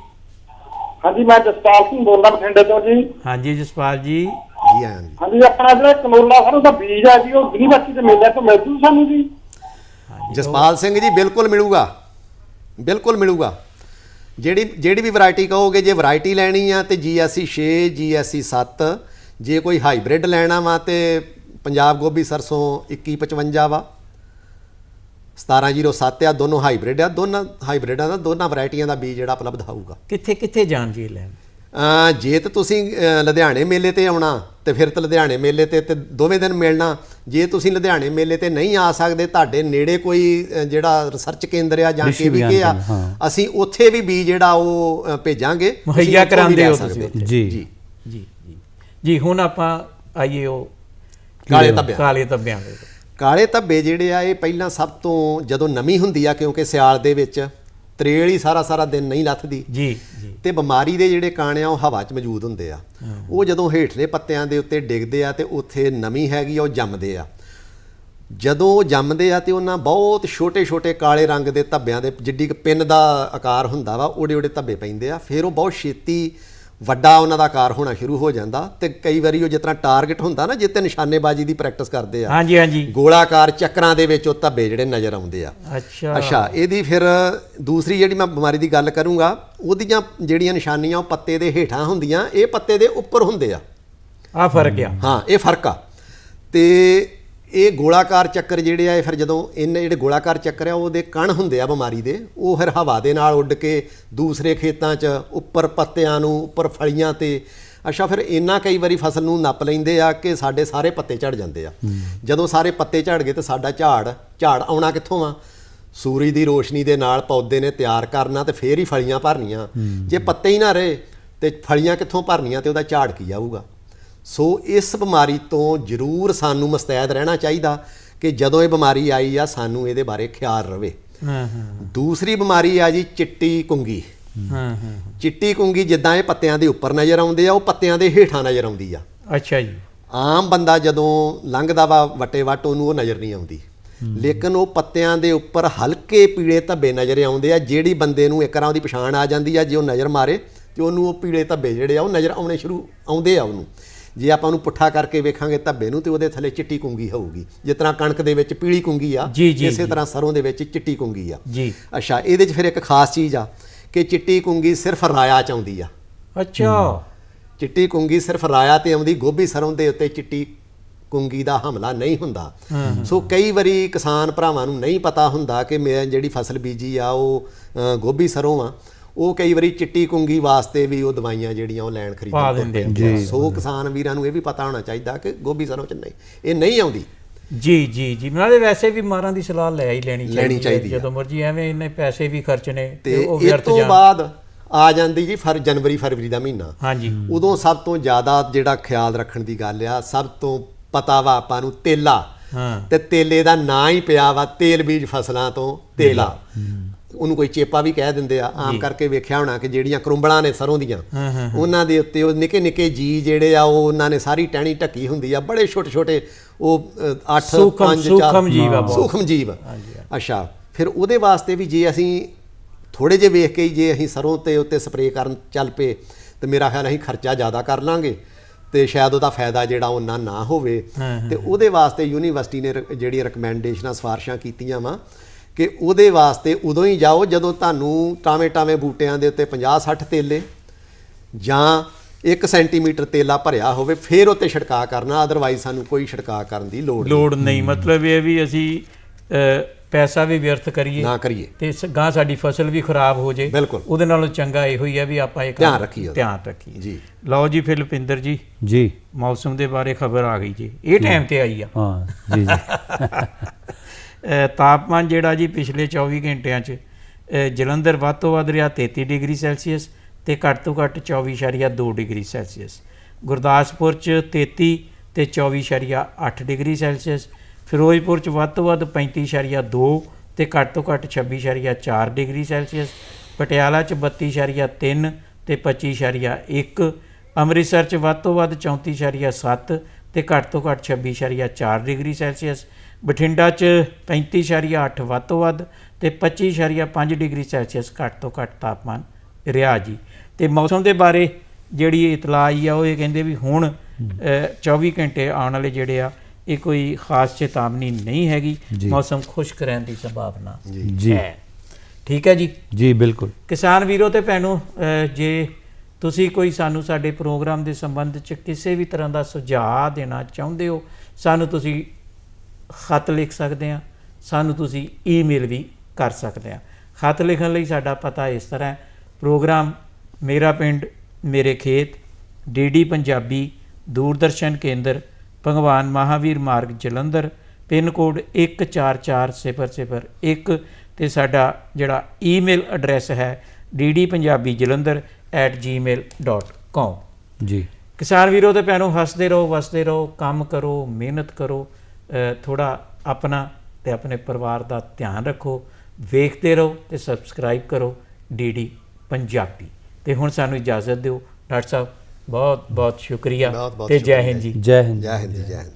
ਹਾਂਜੀ ਮੈਂ ਜਸਪਾਲ ਸਿੰਘ ਬੋਲਦਾ ਬਠਿੰਡੇ ਤੋਂ ਜੀ। ਹਾਂਜੀ ਜਸਪਾਲ ਜੀ। ਜੀ ਆਇਆਂ ਜੀ। ਹਾਂਜੀ ਆਪਣਾ ਜਿਹੜਾ ਕਨੋਲਾ ਸਰੋਂ ਦਾ ਬੀਜ ਆ ਜੀ ਉਹ ਯੂਨੀਵਰਸਿਟੀ ਦੇ ਮੇਲੇ ਤੋਂ ਮਿਲ ਜੂ ਸਾਨੂੰ ਜੀ। ਜਸਪਾਲ ਸਿੰਘ ਜੀ ਬਿਲਕੁਲ ਮਿਲੂਗਾ। ਬਿਲਕੁਲ ਮਿਲੂਗਾ। ਜਿਹੜੀ ਜਿਹੜੀ ਵੀ ਵੈਰਾਈਟੀ ਕਹੋਗੇ ਜੇ ਵੈਰਾਈਟੀ ਲੈਣੀ ਆ ਤੇ GSC 6 GSC 7 ਜੇ ਕੋਈ ਹਾਈਬ੍ਰਿਡ ਲੈਣਾ ਵਾ ਤੇ ਪੰਜਾਬ ਗੋਭੀ ਸਰਸੋਂ 2155 ਵਾ। 1707 ਆ ਦੋਨੋਂ ਹਾਈਬ੍ਰਿਡ ਆ ਦੋਨਾਂ ਹਾਈਬ੍ਰਿਡਾਂ ਦਾ ਦੋਨਾਂ ਵੈਰਾਈਟੀਆਂ ਦਾ ਬੀਜ ਜਿਹੜਾ ਉਪਲਬਧ ਹੋਊਗਾ ਕਿੱਥੇ ਕਿੱਥੇ ਜਾਣਗੇ ਲੈਣ? ਜੇ ਤਾਂ ਤੁਸੀਂ ਲੁਧਿਆਣੇ ਮੇਲੇ ਤੇ ਆਉਣਾ ਤੇ ਫਿਰ ਤਾਂ ਲੁਧਿਆਣੇ ਮੇਲੇ ਤੇ ਤੇ ਦੋਵੇਂ ਦਿਨ ਮਿਲਣਾ। ਜੇ ਤੁਸੀਂ ਲੁਧਿਆਣੇ ਮੇਲੇ ਤੇ ਨਹੀਂ ਆ ਸਕਦੇ ਤੁਹਾਡੇ ਨੇੜੇ ਕੋਈ ਜਿਹੜਾ ਰਿਸਰਚ ਕੇਂਦਰ ਆ ਜਾਂ ਕ੍ਰਿਸ਼ੀ ਕੇ ਵੀ ਵਿਗਿਆਨ ਆ। ਅਸੀਂ ਉੱਥੇ ਵੀ ਬੀ ਜਿਹੜਾ ਉਹ ਭੇਜਾਂਗੇ ਮੁਹੱਈਆ ਕਰਾਉਂਦੇ ਹੋ ਤੁਸੀਂ। ਜੀ। ਜੀ ਜੀ। ਜੀ ਹੁਣ ਆਪਾਂ ਆਈਏ ਉਹ ਕਾਲੇ ਧੱਬਿਆਂ ਕਾਲੇ ਧੱਬਿਆਂ ਦੇ। ਕਾਲੇ ਧੱਬੇ ਜਿਹੜੇ ਆ ਇਹ ਪਹਿਲਾਂ ਸਭ ਤੋਂ ਜਦੋਂ ਨਮੀ ਹੁੰਦੀ ਆ ਕਿਉਂਕਿ ਸਿਆਲ ਦੇ ਵਿੱਚ ਤਰੇਲ ਹੀ ਸਾਰਾ ਸਾਰਾ ਦਿਨ ਨਹੀਂ ਲੱਥਦੀ। ਜੀ ਜੀ। ਤੇ ਬਿਮਾਰੀ ਦੇ ਜਿਹੜੇ ਕਣ ਆ ਉਹ ਹਵਾ 'ਚ ਮੌਜੂਦ ਹੁੰਦੇ ਆ। ਉਹ ਜਦੋਂ ਹੇਠਲੇ ਪੱਤਿਆਂ ਦੇ ਉੱਤੇ ਡਿੱਗਦੇ ਆ ਤੇ ਉੱਥੇ ਨਮੀ ਹੈਗੀ ਆ ਉਹ ਜੰਮਦੇ ਆ। ਜਦੋਂ ਉਹ ਜੰਮਦੇ ਆ ਤੇ ਉਹਨਾਂ ਬਹੁਤ ਛੋਟੇ-ਛੋਟੇ ਕਾਲੇ ਰੰਗ ਦੇ ਧੱਬਿਆਂ ਦੇ ਜਿੱਡੀ ਕੁ ਪਿੰਨ ਦਾ ਆਕਾਰ ਹੁੰਦਾ ਵਾ ਓਡੇ ਓਡੇ ਧੱਬੇ ਪੈਂਦੇ ਆ। ਫਿਰ ਉਹ ਬਹੁਤ ਛੇਤੀ ਵੱਡਾ ਉਹਨਾਂ ਦਾ ਆਕਾਰ ਹੋਣਾ ਸ਼ੁਰੂ ਹੋ ਜਾਂਦਾ ਤੇ ਕਈ ਵਾਰੀ ਉਹ ਜਿਸ ਤਰ੍ਹਾਂ ਟਾਰਗੇਟ ਹੁੰਦਾ ਨਾ ਜਿੱਤੇ ਨਿਸ਼ਾਨੇਬਾਜ਼ੀ ਦੀ ਪ੍ਰੈਕਟਿਸ ਕਰਦੇ ਆ। ਹਾਂਜੀ ਹਾਂਜੀ। ਗੋਲਾਕਾਰ ਚੱਕਰਾਂ ਦੇ ਵਿੱਚ ਉਹ ਧੱਬੇ ਜਿਹੜੇ ਨਜ਼ਰ ਆਉਂਦੇ ਆ। ਅੱਛਾ। ਅੱਛਾ ਇਹਦੀ ਫਿਰ ਦੂਸਰੀ ਜਿਹੜੀ ਮੈਂ ਬਿਮਾਰੀ ਦੀ ਗੱਲ ਕਰੂੰਗਾ ਉਹਦੀਆਂ ਜਿਹੜੀਆਂ ਨਿਸ਼ਾਨੀਆਂ ਉਹ ਪੱਤੇ ਦੇ ਹੇਠਾਂ ਹੁੰਦੀਆਂ ਇਹ ਪੱਤੇ ਦੇ ਉੱਪਰ ਹੁੰਦੇ ਆ। ਆ ਫ਼ਰਕ ਆ। ਹਾਂ ਇਹ ਫ਼ਰਕ ਆ। ਤੇ ਇਹ ਗੋਲਾਕਾਰ ਚੱਕਰ ਜਿਹੜੇ ਆ ਇਹ ਫਿਰ ਜਦੋਂ ਇਹਨੇ ਜਿਹੜੇ ਗੋਲਾਕਾਰ ਚੱਕਰ ਆ ਉਹਦੇ ਕਣ ਹੁੰਦੇ ਆ ਬਿਮਾਰੀ ਦੇ ਉਹ ਫਿਰ ਹਵਾ ਦੇ ਨਾਲ ਉੱਡ ਕੇ ਦੂਸਰੇ ਖੇਤਾਂ 'ਚ ਉੱਪਰ ਪੱਤਿਆਂ ਨੂੰ ਉੱਪਰ ਫਲੀਆਂ ਤੇ ਅੱਛਾ ਫਿਰ ਇੰਨਾ ਕਈ ਵਾਰੀ ਫਸਲ ਨੂੰ ਨੱਪ ਲੈਂਦੇ ਆ ਕਿ ਸਾਡੇ ਸਾਰੇ ਪੱਤੇ ਝੜ ਜਾਂਦੇ ਆ। ਜਦੋਂ ਸਾਰੇ ਪੱਤੇ ਝੜ ਗਏ ਤੇ ਸਾਡਾ ਝਾੜ ਝਾੜ ਆਉਣਾ ਕਿੱਥੋਂ ਆ? ਸੂਰਜ ਦੀ ਰੋਸ਼ਨੀ ਦੇ ਨਾਲ ਪੌਦੇ ਨੇ ਤਿਆਰ ਕਰਨਾ ਤੇ ਫੇਰ ਹੀ ਫਲੀਆਂ ਭਰਨੀਆਂ। ਜੇ ਪੱਤੇ ਹੀ ਨਾ ਰਹੇ ਤੇ ਫਲੀਆਂ ਕਿੱਥੋਂ ਭਰਨੀਆਂ ਤੇ ਉਹਦਾ ਝਾੜ ਕੀ ਆਊਗਾ? ਸੋ ਇਸ ਬਿਮਾਰੀ ਤੋਂ ਜ਼ਰੂਰ ਸਾਨੂੰ ਮੁਸਤੈਦ ਰਹਿਣਾ ਚਾਹੀਦਾ ਕਿ ਜਦੋਂ ਇਹ ਬਿਮਾਰੀ ਆਈ ਆ ਸਾਨੂੰ ਇਹਦੇ ਬਾਰੇ ਖਿਆਲ ਰਵੇ। ਹਾਂ ਹਾਂ ਦੂਸਰੀ ਬਿਮਾਰੀ ਆ ਜੀ ਚਿੱਟੀ ਕੁੰਗੀ। ਹਾਂ। ਹਾਂ ਚਿੱਟੀ ਕੁੰਗੀ ਜਿੱਦਾਂ ਇਹ ਪੱਤਿਆਂ ਦੇ ਉੱਪਰ ਨਜ਼ਰ ਆਉਂਦੇ ਆ ਉਹ ਪੱਤਿਆਂ ਦੇ ਹੇਠਾਂ ਨਜ਼ਰ ਆਉਂਦੀ ਆ। ਅੱਛਾ ਜੀ। ਆਮ ਬੰਦਾ ਜਦੋਂ ਲੰਘਦਾ ਵਾ ਵਟੇ ਵਟ ਉਹਨੂੰ ਉਹ ਨਜ਼ਰ ਨਹੀਂ ਆਉਂਦੀ। ਲੇਕਿਨ ਉਹ ਪੱਤਿਆਂ ਦੇ ਉੱਪਰ ਹਲਕੇ ਪੀਲੇ ਧੱਬੇ ਨਜ਼ਰ ਆਉਂਦੇ ਆ ਜਿਹੜੀ ਬੰਦੇ ਨੂੰ ਇੱਕ ਵਾਰ ਉਹਦੀ ਪਛਾਣ ਆ ਜਾਂਦੀ ਆ ਜੇ ਉਹ ਨਜ਼ਰ ਮਾਰੇ ਤੇ ਉਹਨੂੰ ਉਹ ਪੀਲੇ ਧੱਬੇ ਜਿਹੜੇ ਆ ਉਹ ਨਜ਼ਰ ਆਉਣੇ ਸ਼ੁਰੂ ਆਉਂਦੇ ਆ ਉਹਨੂੰ। ਜੇ ਆਪਾਂ ਉਹਨੂੰ ਪੁੱਠਾ ਕਰਕੇ ਵੇਖਾਂਗੇ ਧੱਬੇ ਨੂੰ ਤੇ ਉਹਦੇ ਥੱਲੇ ਚਿੱਟੀ ਕੁੰਗੀ ਹੋਊਗੀ। ਜਿਸ ਤਰ੍ਹਾਂ ਕਣਕ ਦੇ ਵਿੱਚ ਪੀਲੀ ਕੁੰਗੀ ਆ ਇਸੇ। ਤਰ੍ਹਾਂ ਸਰੋਂ ਦੇ ਵਿੱਚ ਚਿੱਟੀ ਕੁੰਗੀ ਆ। ਜੀ। ਅੱਛਾ ਇਹਦੇ 'ਚ ਫਿਰ ਇੱਕ ਖਾਸ ਚੀਜ਼ ਆ ਕਿ ਚਿੱਟੀ ਕੁੰਗੀ ਸਿਰਫ ਰਾਇਆ ਚ ਆਉਂਦੀ ਆ। ਅੱਛਾ। ਚਿੱਟੀ ਕੁੰਗੀ ਸਿਰਫ ਰਾਇਆ ਤੇ ਆਉਂਦੀ ਗੋਭੀ ਸਰੋਂ ਦੇ ਉੱਤੇ ਚਿੱਟੀ ਕੁੰਗੀ ਦਾ ਹਮਲਾ ਨਹੀਂ ਹੁੰਦਾ। ਸੋ ਕਈ ਵਾਰੀ ਕਿਸਾਨ ਭਰਾਵਾਂ ਨੂੰ ਨਹੀਂ ਪਤਾ ਹੁੰਦਾ ਕਿ ਮੈਂ ਜਿਹੜੀ ਫਸਲ ਬੀਜੀ ਆ ਉਹ ਗੋਭੀ ਸਰੋਂ ਆ। ਉਹ ਕਈ ਵਾਰੀ ਚਿੱਟੀ ਕੁੰਗੀ ਵਾਸਤੇ ਵੀ ਉਹ ਦਵਾਈਆਂ ਜਿਹੜੀਆਂ ਉਹ ਲੈਣ ਪਾ ਖਰੀਦਣ ਤੁਰ ਦਿੰਦੇ ਆ। ਸੋ ਕਿਸਾਨ ਵੀਰਾਂ ਨੂੰ ਇਹ ਵੀ ਪਤਾ ਹੋਣਾ ਚਾਹੀਦਾ ਕਿ ਗੋਭੀ ਸਰੋਂ ਚ ਨਹੀਂ ਇਹ ਨਹੀਂ ਆਉਂਦੀ। ਜੀ ਜੀ ਜੀ। ਨਾਲੇ ਵੈਸੇ ਵੀ ਮਾਰਾਂ ਦੀ ਸਲਾਹ ਲੈ ਹੀ ਲੈਣੀ। ਚਾਹੀਦੀ। ਜਦੋਂ ਮਰਜ਼ੀ ਐਵੇਂ ਇੰਨੇ ਪੈਸੇ ਵੀ ਖਰਚਣੇ ਤੇ ਉਹ ਵਿਅਰਥ ਤੋਂ ਜਾਣ। ਬਾਅਦ ਆ ਜਾਂਦੀ ਜੀ ਫਰ ਜਨਵਰੀ ਫਰਵਰੀ ਦਾ ਮਹੀਨਾ। ਹਾਂਜੀ। ਉਦੋਂ ਸਭ ਤੋਂ ਜ਼ਿਆਦਾ ਜਿਹੜਾ ਖਿਆਲ ਰੱਖਣ ਦੀ ਗੱਲ ਆ ਸਭ ਤੋਂ ਪਤਾ ਵਾ ਆਪਾਂ ਨੂੰ ਤੇਲਾ। ਹਾਂ। ਤੇ ਤੇਲੇ ਦਾ ਨਾਂ ਹੀ ਪਿਆ ਵਾ ਤੇਲ ਬੀਜ ਫਸਲਾਂ ਤੋਂ ਤੇਲਾ। ਉਹਨੂੰ ਕੋਈ ਚੇਪਾ ਵੀ ਕਹਿ ਦਿੰਦੇ ਆ ਆਮ ਕਰਕੇ ਵੇਖਿਆ ਹੋਣਾ ਕਿ ਜਿਹੜੀਆਂ ਕਰੁੰਬਲਾਂ ਨੇ ਸਰੋਂ ਦੀਆਂ ਉਹਨਾਂ ਦੇ ਉੱਤੇ ਉਹ ਨਿੱਕੇ ਨਿੱਕੇ ਜੀ ਜਿਹੜੇ ਆ ਉਹ ਉਹਨਾਂ ਨੇ ਸਾਰੀ ਟਹਿਣੀ ਢੱਕੀ ਹੁੰਦੀ ਆ ਬੜੇ ਛੋਟੇ ਛੋਟੇ ਉਹ 8 ਸੂਖਮ- 5 ਸੂਖਮ ਜੀਵ ਆ ਬਹੁਤ। ਸੂਖਮ ਜੀਵ ਅੱਛਾ ਫਿਰ ਉਹਦੇ ਵਾਸਤੇ ਵੀ ਜੇ ਅਸੀਂ ਥੋੜੇ ਜਿਹੇ ਵੇਖ ਕੇ ਜੇ ਅਸੀਂ ਸਰੋਂ ਤੇ ਉੱਤੇ ਸਪਰੇਅ ਕਰਨ ਚੱਲ ਪਏ ਤੇ ਮੇਰਾ ਖਿਆਲ ਅਸੀਂ ਖਰਚਾ ਜ਼ਿਆਦਾ ਕਰ ਲਾਂਗੇ ਤੇ ਸ਼ਾਇਦ ਉਹਦਾ ਫਾਇਦਾ ਜਿਹੜਾ ਉਹਨਾਂ ਨਾ ਹੋਵੇ ਤੇ ਉਹਦੇ ਵਾਸਤੇ ਯੂਨੀਵਰਸਿਟੀ ਨੇ ਜਿਹੜੀ ਰეკਮੈਂਡੇਸ਼ਨਾਂ ਸਿਫਾਰਸ਼ਾਂ ਕੀਤੀਆਂ ਵਾ ਕਿ ਉਹਦੇ ਵਾਸਤੇ ਉਦੋਂ ਹੀ ਜਾਓ ਜਦੋਂ ਤੁਹਾਨੂੰ ਟਾਵੇਂ ਟਾਵੇਂ ਬੂਟਿਆਂ ਦੇ ਉੱਤੇ 50 60 ਤੇਲੇ ਜਾਂ 1 ਸੈਂਟੀਮੀਟਰ ਤੇਲਾ ਭਰਿਆ ਹੋਵੇ ਫਿਰ ਉੱਤੇ ਛਿੜਕਾਅ ਕਰਨਾ ਅਦਰਵਾਈਜ਼ ਸਾਨੂੰ ਕੋਈ ਛਿੜਕਾਅ ਕਰਨ ਦੀ ਲੋੜ ਲੋੜ ਨਹੀਂ। ਮਤਲਬ ਇਹ ਵੀ ਅਸੀਂ ਅ, ਪੈਸਾ ਵੀ ਵਿਅਰਥ ਕਰੀਏ ਨਾ ਕਰੀਏ। ਤੇ ਗਾਂ ਸਾਡੀ ਫਸਲ ਵੀ ਖਰਾਬ ਹੋ ਜੇ ਬਿਲਕੁਲ। ਉਹਦੇ ਨਾਲੋਂ ਚੰਗਾ ਇਹੋ ਹੀ ਹੈ ਵੀ ਆਪਾਂ ਇਹ ਕੰਮ ਧਿਆਨ ਰੱਖੀਏ ਉਹਦਾ। ਧਿਆਨ ਰੱਖੀਏ। ਜੀ। ਲਓ ਜੀ ਫਿਰ ਲੁਪਿੰਦਰ ਜੀ ਜੀ। ਮੌਸਮ ਦੇ ਬਾਰੇ ਖਬਰ ਆ ਗਈ ਜੀ। ਇਹ ਟਾਈਮ ਤੇ ਆਈ ਆ। ਹਾਂ ਜੀ ਜੀ। ਤਾਪਮਾਨ ਜਿਹੜਾ ਜੀ ਪਿਛਲੇ 24 ਘੰਟਿਆਂ 'ਚ ਜਲੰਧਰ ਵੱਧ ਤੋਂ ਵੱਧ ਰਿਹਾ 33 ਡਿਗਰੀ ਸੈਲਸੀਅਸ ਤੇ ਘੱਟ ਤੋਂ ਘੱਟ 24.2 ਡਿਗਰੀ ਸੈਲਸੀਅਸ। ਗੁਰਦਾਸਪੁਰ 'ਚ 33 ਤੇ 24.8 ਡਿਗਰੀ ਸੈਲਸੀਅਸ। ਫਿਰੋਜ਼ਪੁਰ 'ਚ ਵੱਧ ਤੋਂ ਵੱਧ 35.2 ਤੇ ਘੱਟ ਤੋਂ ਘੱਟ 26.4 ਡਿਗਰੀ ਸੈਲਸੀਅਸ। ਪਟਿਆਲਾ 'ਚ 32.3 ਤੇ 25.1 ਅੰਮ੍ਰਿਤਸਰ 'ਚ ਵੱਧ ਤੋਂ ਵੱਧ 34.7 ਤੇ ਘੱਟ ਤੋਂ ਘੱਟ 26.4 ਡਿਗਰੀ ਸੈਲਸੀਅਸ। ਬਠਿੰਡਾ 'ਚ 35.8 ਵੱਧ ਤੋਂ ਵੱਧ ਤੇ 25.5 ਡਿਗਰੀ ਸੈਲਸੀਅਸ ਘੱਟ ਤੋਂ ਘੱਟ ਤਾਪਮਾਨ ਰਿਹਾ ਜੀ। ਤੇ ਮੌਸਮ ਦੇ ਬਾਰੇ ਜਿਹੜੀ ਇਤਲਾਹ ਆਈ ਆ ਉਹ ਇਹ ਕਹਿੰਦੇ ਵੀ ਹੁਣ ਅ, 24 ਘੰਟੇ ਆਉਣ ਵਾਲੇ ਜਿਹੜੇ ਆ ਇਹ ਕੋਈ ਖਾਸ ਚੇਤਾਵਨੀ ਨਹੀਂ ਹੈਗੀ। ਮੌਸਮ ਖੁਸ਼ਕ ਰਹਿਣ ਦੀ ਸੰਭਾਵਨਾ ਜੀ। ਠੀਕ ਹੈ ਜੀ? ਜੀ ਬਿਲਕੁਲ। ਕਿਸਾਨ ਵੀਰੋ ਤੇ ਭੈਣੋ ਜੇ ਤੁਸੀਂ ਕੋਈ ਸਾਨੂੰ ਸਾਡੇ ਪ੍ਰੋਗਰਾਮ ਦੇ ਸੰਬੰਧ ਚ ਕਿਸੇ ਵੀ ਤਰ੍ਹਾਂ ਦਾ ਸੁਝਾਅ ਦੇਣਾ ਚਾਹੁੰਦੇ ਹੋ ਸਾਨੂੰ ਤੁਸੀਂ ਖਤ ਲਿਖ ਸਕਦੇ ਆ ਸਾਨੂੰ ਤੁਸੀਂ ਈਮੇਲ ਵੀ ਕਰ ਸਕਦੇ ਆ ਖਤ ਲਿਖਣ ਲਈ ਸਾਡਾ ਪਤਾ ਇਸ ਤਰ੍ਹਾਂ ਹੈ ਪ੍ਰੋਗਰਾਮ ਮੇਰਾ ਪਿੰਡ ਮੇਰੇ ਖੇਤ ਡੀਡੀ ਪੰਜਾਬੀ ਦੂਰਦਰਸ਼ਨ ਕੇਂਦਰ ਭਗਵਾਨ ਮਹਾਵੀਰ ਮਾਰਗ ਜਲੰਧਰ ਪਿੰਨ ਕੋਡ 144001 ਤੇ ਸਾਡਾ ਜਿਹੜਾ ਈਮੇਲ ਐਡਰੈਸ ਹੈ ddpunjabijalandhar@gmail.com ਜੀ। ਕਿਸਾਨ ਵੀਰੋ ਤੇ ਭੈਣੋ ਹੱਸਦੇ ਰਹੋ ਵਸਦੇ ਰਹੋ ਕੰਮ ਕਰੋ ਮਿਹਨਤ ਕਰੋ ਥੋੜਾ ਆਪਣਾ ਤੇ ਆਪਣੇ ਪਰਿਵਾਰ ਦਾ ਧਿਆਨ ਰੱਖੋ ਵੇਖਦੇ ਰਹੋ ਤੇ ਸਬਸਕ੍ਰਾਈਬ ਕਰੋ ਡੀਡੀ ਪੰਜਾਬੀ। ਤੇ ਹੁਣ ਸਾਨੂੰ ਇਜਾਜ਼ਤ ਦਿਓ। ਡਾਕਟਰ ਸਾਹਿਬ ਬਹੁਤ ਬਹੁਤ ਸ਼ੁਕਰੀਆ ਤੇ ਜੈ ਹਿੰਦ ਜੀ। ਜੈ। ਹਿੰਦ ਜੈ ਹਿੰਦ ਜੀ, ਜੈ ਹਿੰਦ।